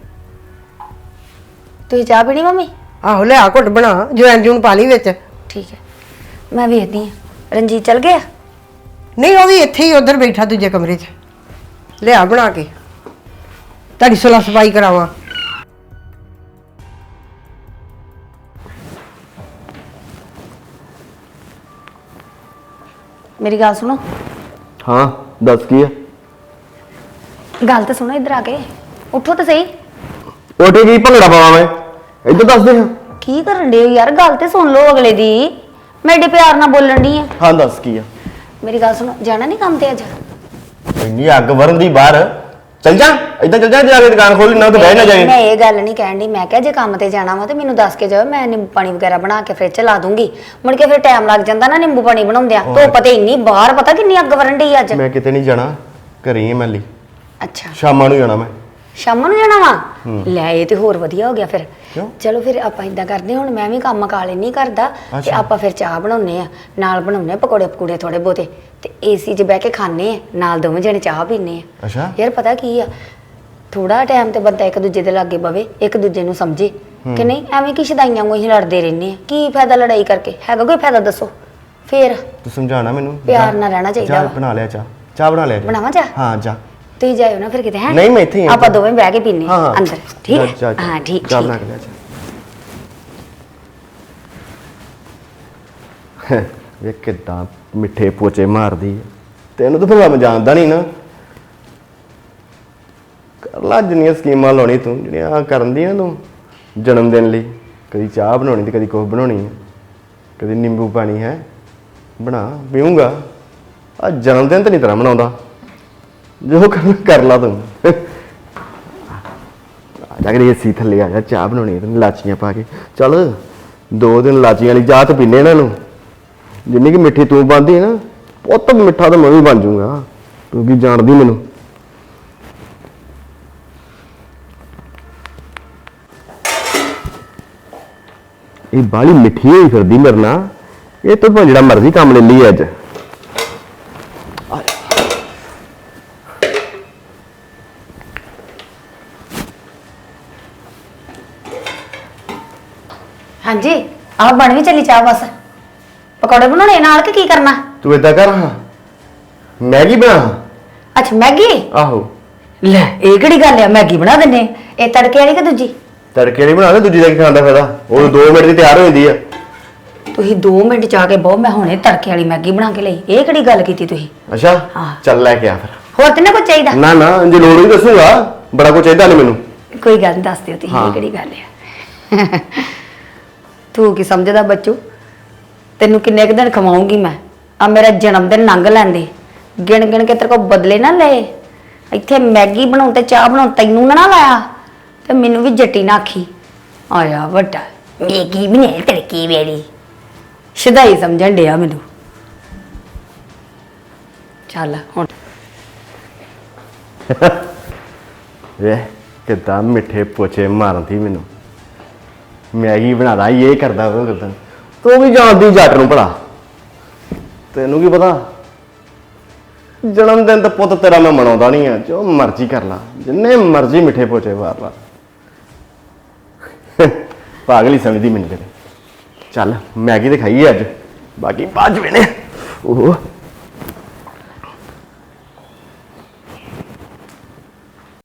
ਤੁਸੀਂ ਚਾਹ ਪੀਣੀ ਮੰਮੀ? ਆਹੋ ਲਿਆ ਘੁੱਟ ਬਣਾ ਜਵੈਨ ਜੂਨ ਪਾ ਲਈ ਵਿੱਚ। ਠੀਕ ਹੈ ਮੈਂ ਵੇਖਦੀ ਆ। ਰਣਜੀਤ ਚਲ ਗਿਆ? ਨਹੀਂ ਉਹ ਵੀ ਇੱਥੇ ਹੀ ਉਧਰ ਬੈਠਾ ਦੂਜੇ ਕਮਰੇ 'ਚ। ਲਿਆ ਬਣਾ ਕੇ। ਤੁਹਾਡੀ ਸੁਲਾ ਸਫ਼ਾਈ ਕਰਾਵਾਂ। ਮੇਰੀ ਗੱਲ ਸੁਣੋ। ਹਾਂ ਦੱਸ ਕੀ ਆ? ਗੱਲ ਤਾਂ ਸੁਣੋ ਇੱਧਰ ਆ ਕੇ। ਉੱਠੋ ਤਾਂ ਸਹੀ। ਉੱਠੇ ਕੀ ਭੰਗੜਾ ਪਾਵਾਂ ਮੈਂ? ਇੱਧਰ ਦੱਸ ਦੇ। ਹਾਂ ਕੀ ਕਰਨ ਦੇ ਯਾਰ? ਗੱਲ ਤੇ ਸੁਣ ਲਓ ਅਗਲੇ ਦੀ। ਮੈਂ ਏਡੇ ਪਿਆਰ ਨਾਲ ਬੋਲਣ ਦੀ ਆ। ਹਾਂ ਦੱਸ ਕੀ ਆ? ਮੇਰੀ ਗੱਲ ਸੁਣੋ ਜਾਣਾ ਨਹੀਂ ਕੰਮ ਤੇ ਅੱਜ? ਇੰਨੀ ਅੱਗ ਵਰਨ ਦੀ ਬਾਹਰ। ਚੱਲ ਜਾ ਇਦਾਂ ਚੱਲ ਜਾ ਜਾ ਕੇ ਦੁਕਾਨ ਖੋਲ ਨਾ ਤਾਂ ਬਹਿ ਨਾ ਜਾਏ। ਮੈਂ ਇਹ ਗੱਲ ਨਹੀਂ ਕਹਿਣ ਦੀ ਮੈਂ ਕਿਹਾ ਜੇ ਕੰਮ ਤੇ ਜਾਣਾ ਵਾ ਤੇ ਮੈਨੂੰ ਦੱਸ ਕੇ ਜਾਓ ਮੈਂ ਨਿੰਬੂ ਪਾਣੀ ਵਗੈਰਾ ਬਣਾ ਕੇ ਫ੍ਰਿਜ ਚ ਲਾ ਦੂੰਗੀ। ਮੁੜ ਕੇ ਫਿਰ ਟਾਈਮ ਲੱਗ ਜਾਂਦਾ ਨਾ ਨਿੰਬੂ ਪਾਣੀ ਬਣਾਉਂਦਿਆਂ। ਧੁੱਪ ਤੇ ਇੰਨੀ ਬਾਹਰ ਪਤਾ ਕਿੰਨੀ ਅੱਗ ਵਰਨ ਡਈ ਅੱਜ? ਮੈਂ ਕਿਤੇ ਨਹੀਂ ਜਾਣਾ ਘਰੇ ਹੀ ਆ ਮੈਂ ਲਈ। ਅੱਛਾ। ਸ਼ਾਮਾਂ ਨੂੰ ਜਾਣਾ ਮੈਂ। ਸ਼ਾਮ ਨੂੰ ਜਾਣਾ ਵਾ? ਲੈ ਇਹ ਤੇ ਹੋਰ ਵਧੀਆ ਹੋ ਗਿਆ ਫਿਰ। ਕਿਉਂ? ਚਲੋ ਫਿਰ ਆਪਾਂ ਇਦਾਂ ਕਰਦੇ ਹਾਂ, ਹੁਣ ਮੈਂ ਵੀ ਕੰਮ ਕਾਲੇ ਨਹੀਂ ਕਰਦਾ ਤੇ ਅੱਛਾ। ਆਪਾਂ ਫਿਰ ਚਾਹ ਬਣਾਉਨੇ ਆ ਨਾਲ ਬਣਾਉਨੇ ਆ ਪਕੌੜੇ ਪਕੌੜੇ ਥੋੜੇ ਬਹੁਤੇ ਤੇ ਏਸੀ 'ਚ ਬਹਿ ਕੇ ਖਾਣੇ ਆ ਨਾਲ ਦੋਵੇਂ ਜਣੇ ਚਾਹ ਪੀਨੇ ਆ ਅੱਛਾ। ਯਾਰ ਪਤਾ ਕੀ ਆ ਥੋੜਾ ਟਾਈਮ ਤੇ ਬੰਦਾ ਇੱਕ ਦੂਜੇ ਦੇ ਲਾਗੇ ਬਵੇ ਇੱਕ ਦੂਜੇ ਨੂੰ ਸਮਝੇ ਕਿ ਨਹੀਂ ਐਵੇਂ ਕਿ ਸ਼ਦਾਈਆਂ ਵਾਂਗੂ ਹੀ ਲੜਦੇ ਰਹਿੰਦੇ ਆ ਕੀ ਫਾਇਦਾ ਲੜਾਈ ਕਰਕੇ? ਹੈਗਾ ਕੋਈ ਫਾਇਦਾ ਦੱਸੋ? ਫੇਰ। ਤੂੰ ਸਮਝਾਣਾ ਮੈਨੂੰ? ਪਿਆਰ ਜਾ- ਨਾਲ ਰਹਿਣਾ ਚਾਹੀਦਾ ਜਾ ਵਾ। ਬਣਾ ਲਿਆ ਚਾਹ। ਚਾਹ ਬਣਾ ਲਿਆ ਜੀ। ਬਣਾਵਾਂ ਚਾਹ? ਹਾਂ ਜਾ। ਤੁਸੀਂ ਜਾਇਓ ਨਾ ਫਿਰ ਕਿਤੇ ਹੈ? ਨਹੀਂ, ਮੈਂ ਇੱਥੇ ਹੀ ਹਾਂ। ਆਪਾਂ ਦੋਵੇਂ ਬਹਿ ਕੇ ਪੀਨੇ ਹਾਂ। ਹਾਂ ਅੰਦਰ। ਠੀਕ ਜਾ- ਹੈ? ਜਾ- ਜਾ। ਹਾਂ ਠੀਕ ਠੀਕ। ਬਣਾ ਕੇ ਲਿਆ ਵੇ ਕਿਦਾਂ ਮਿੱਠੇ ਪੋਚੇ ਮਾਰਦੀ ਹੈ? ਤੈਨੂੰ ਤਾਂ ਫਿਰ ਮੈਂ ਜਾਣਦਾ ਨਹੀਂ ਨਾ। ਕਰ ਲਾ ਜਿੰਨੀਆਂ ਸਕੀਮਾਂ ਲਾਉਣੀ ਤੂੰ ਜਿਹੜੀਆਂ ਆਹ ਕਰਨ ਦੀ ਨਾ ਤੂੰ। ਜਨਮ ਦਿਨ ਲਈ ਕਦੀ ਚਾਹ ਬਣਾਉਣੀ ਤੇ ਕਦੀ ਕੁਝ ਬਣਾਉਣੀ ਹੈ। ਕਦੀ ਨਿੰਬੂ ਪਾਣੀ ਹੈ। ਬਣਾ ਪੀਊਂਗਾ। ਆ ਜਨਮ ਦਿਨ ਤਾਂ ਨਹੀਂ ਤੇਰਾ ਮਨਾਉਂਦਾ। ਜੋ ਕਰ ਕਰ ਲਾ ਤੂੰ। ਆ ਜਾ ਕੇ ਏਸੀ ਥੱਲੇ, ਆ ਜਾ, ਚਾਹ ਬਣਾਉਣੀ ਹੈ ਤੈਨੂੰ, ਲਾਚੀਆਂ ਪਾ ਕੇ। ਚੱਲ, ਦੋ ਦਿਨ ਲਾਚੀਆਂ ਵਾਲੀ ਚਾਹ ਤੇ ਪੀਨੇ ਇਹਨਾਂ ਨੂੰ। ਜਿੰਨੀ ਕਿ ਮਿੱਠੀ ਤੂੰ ਪਾਉਂਦੀ ਹੈ ਨਾ, ਪੁੱਤ ਮਿੱਠਾ ਤਾਂ ਮੈਂ ਵੀ ਬਣ ਜਾਊਂਗਾ ਤੂੰ ਕੀ ਜਾਣਦੀ ਮੈਨੂੰ? ਇਹ ਬਾਲੀ ਮਿੱਠੀ ਹੋਈ ਫਿਰਦੀ ਮੇਰੇ ਨਾਲ। ਇਹ ਤੋਂ ਭਾਵੇਂ ਜਿਹੜਾ ਮਰਜ਼ੀ ਕੰਮ ਲੈ ਲਈ ਅੱਜ। ਹਾਂਜੀ ਆਹ ਬਣ ਵੀ ਚੱਲੀ ਚਾਹ ਬਸ। ਪਕੌੜੇ ਬਣਾਉਣੇ ਨਾਲ ਕਿ ਕੀ ਕਰਨਾ? ਤੂੰ ਏਦਾਂ ਕਰ ਹਾਂ। ਮੈਗੀ ਬਣਾ ਅੱਛਾ ਮੈਗੀ? ਆਹੋ। ਲੈ ਇਹ ਕਿਹੜੀ ਗੱਲ ਆ? ਮੈਗੀ ਬਣਾ ਦਿੰਨੇ। ਇਹ ਤੜਕੇ ਵਾਲੀ ਕਿ ਦੂਜੀ? ਤੜਕੇ ਨਹੀਂ ਬਣਾ ਦੇ ਦੂਜੀ ਦਾ ਕੀ ਖਾਣ ਦਾ ਫਾਇਦਾ। ਉਹ 2 ਮਿੰਟ ਦੀ ਤਿਆਰ ਹੋ ਜਾਂਦੀ ਆ। ਤੁਸੀਂ 2 ਮਿੰਟ ਜਾ ਕੇ ਬਹੁ ਮੈਂ ਹੁਣੇ ਤੜਕੇ ਵਾਲੀ ਮੈਗੀ ਬਣਾ ਕੇ ਲਈ। ਇਹ ਕਿਹੜੀ ਗੱਲ ਕੀਤੀ ਤੁਸੀਂ? ਅੱਛਾ ਹਾਂ। ਚੱਲ ਲੈ ਕੇ ਆ ਫਿਰ। ਹੋਰ ਤੇ ਨਾ ਕੁਝ ਚਾਹੀਦਾ? ਨਾ ਨਾ ਜੇ ਲੋੜ ਹੋਈ ਦੱਸੂਗਾ। ਬੜਾ ਕੁਝ ਚਾਹੀਦਾ ਨਹੀਂ ਮੈਨੂੰ। ਕੋਈ ਗੱਲ ਨੀ, ਦੱਸ ਦਿਓ ਤੁਸੀਂ ਹਾਂ। ਇਹ ਕਿਹੜੀ ਗੱਲ ਆ। ਤੂੰ ਕੀ ਸਮਝਦਾ ਬੱਚੂ? ਤੈਨੂੰ ਕਿੰਨੇ ਕੁ ਦਿਨ ਖਵਾਉਂਗੀ ਮੈਂ? ਆ ਮੇਰਾ ਜਨਮ ਦਿਨ ਲੰਘ ਲੈਂਦੇ। ਗਿਣ ਗਿਣ ਕੇ ਤੇਰੇ ਕੋਲ ਬਦਲੇ ਨਾ ਲਏ। ਇੱਥੇ ਮੈਗੀ ਬਣਾਉਣ ਤੇ ਚਾਹ ਬਣਾਉਣ ਤੈਨੂੰ ਨਾ ਨਾ ਲਾਇਆ। ਤੇ ਮੈਨੂੰ ਵੀ ਜੱਟੀ ਨਾ ਆਖੀ। ਆਇਆ ਵੱਡਾ, ਮੈਗੀ ਬਣੇ ਤੜਕੀ ਵੇਲੀ। ਸ਼ਦਾਈ ਸਮਝਣ ਡਿਆ ਮੈਨੂੰ। ਚੱਲ, ਹੁਣ। ਵੇ ਕਿਦਾਂ ਮਿੱਠੇ ਪੋਚੇ ਮਾਰਦੀ ਮੈਨੂੰ। ਮੈਗੀ ਬਣਾਦਾ, ਇਹ ਕਰਦਾ ਉਹ ਕਰਦਾ। ਤੂੰ ਵੀ ਜਾਣਦੀ ਜੱਟ ਨੂੰ ਭਲਾ। ਤੈਨੂੰ ਕੀ ਪਤਾ? ਜਨਮ ਦਿਨ ਤਾਂ ਪੁੱਤ ਤੇਰਾ ਮੈਂ ਮਨਾਉਂਦਾ ਨਹੀਂ ਆ, ਜੋ ਮਰਜ਼ੀ ਕਰ ਲਾ, ਜਿੰਨੇ ਮਰਜ਼ੀ ਮਿੱਠੇ ਪੋਚੇ ਮਾਰ ਲਾ। ਪਾਗਲੀ ਸਮਝਦੀ ਮੈਨੂੰ ਕਿਤੇ। ਚੱਲ, ਮੈਗੀ ਤੇ ਖਾਈ ਅੱਜ। ਬਾਕੀ ਬਾਅਦ ਚ ਨੇ ਉਹ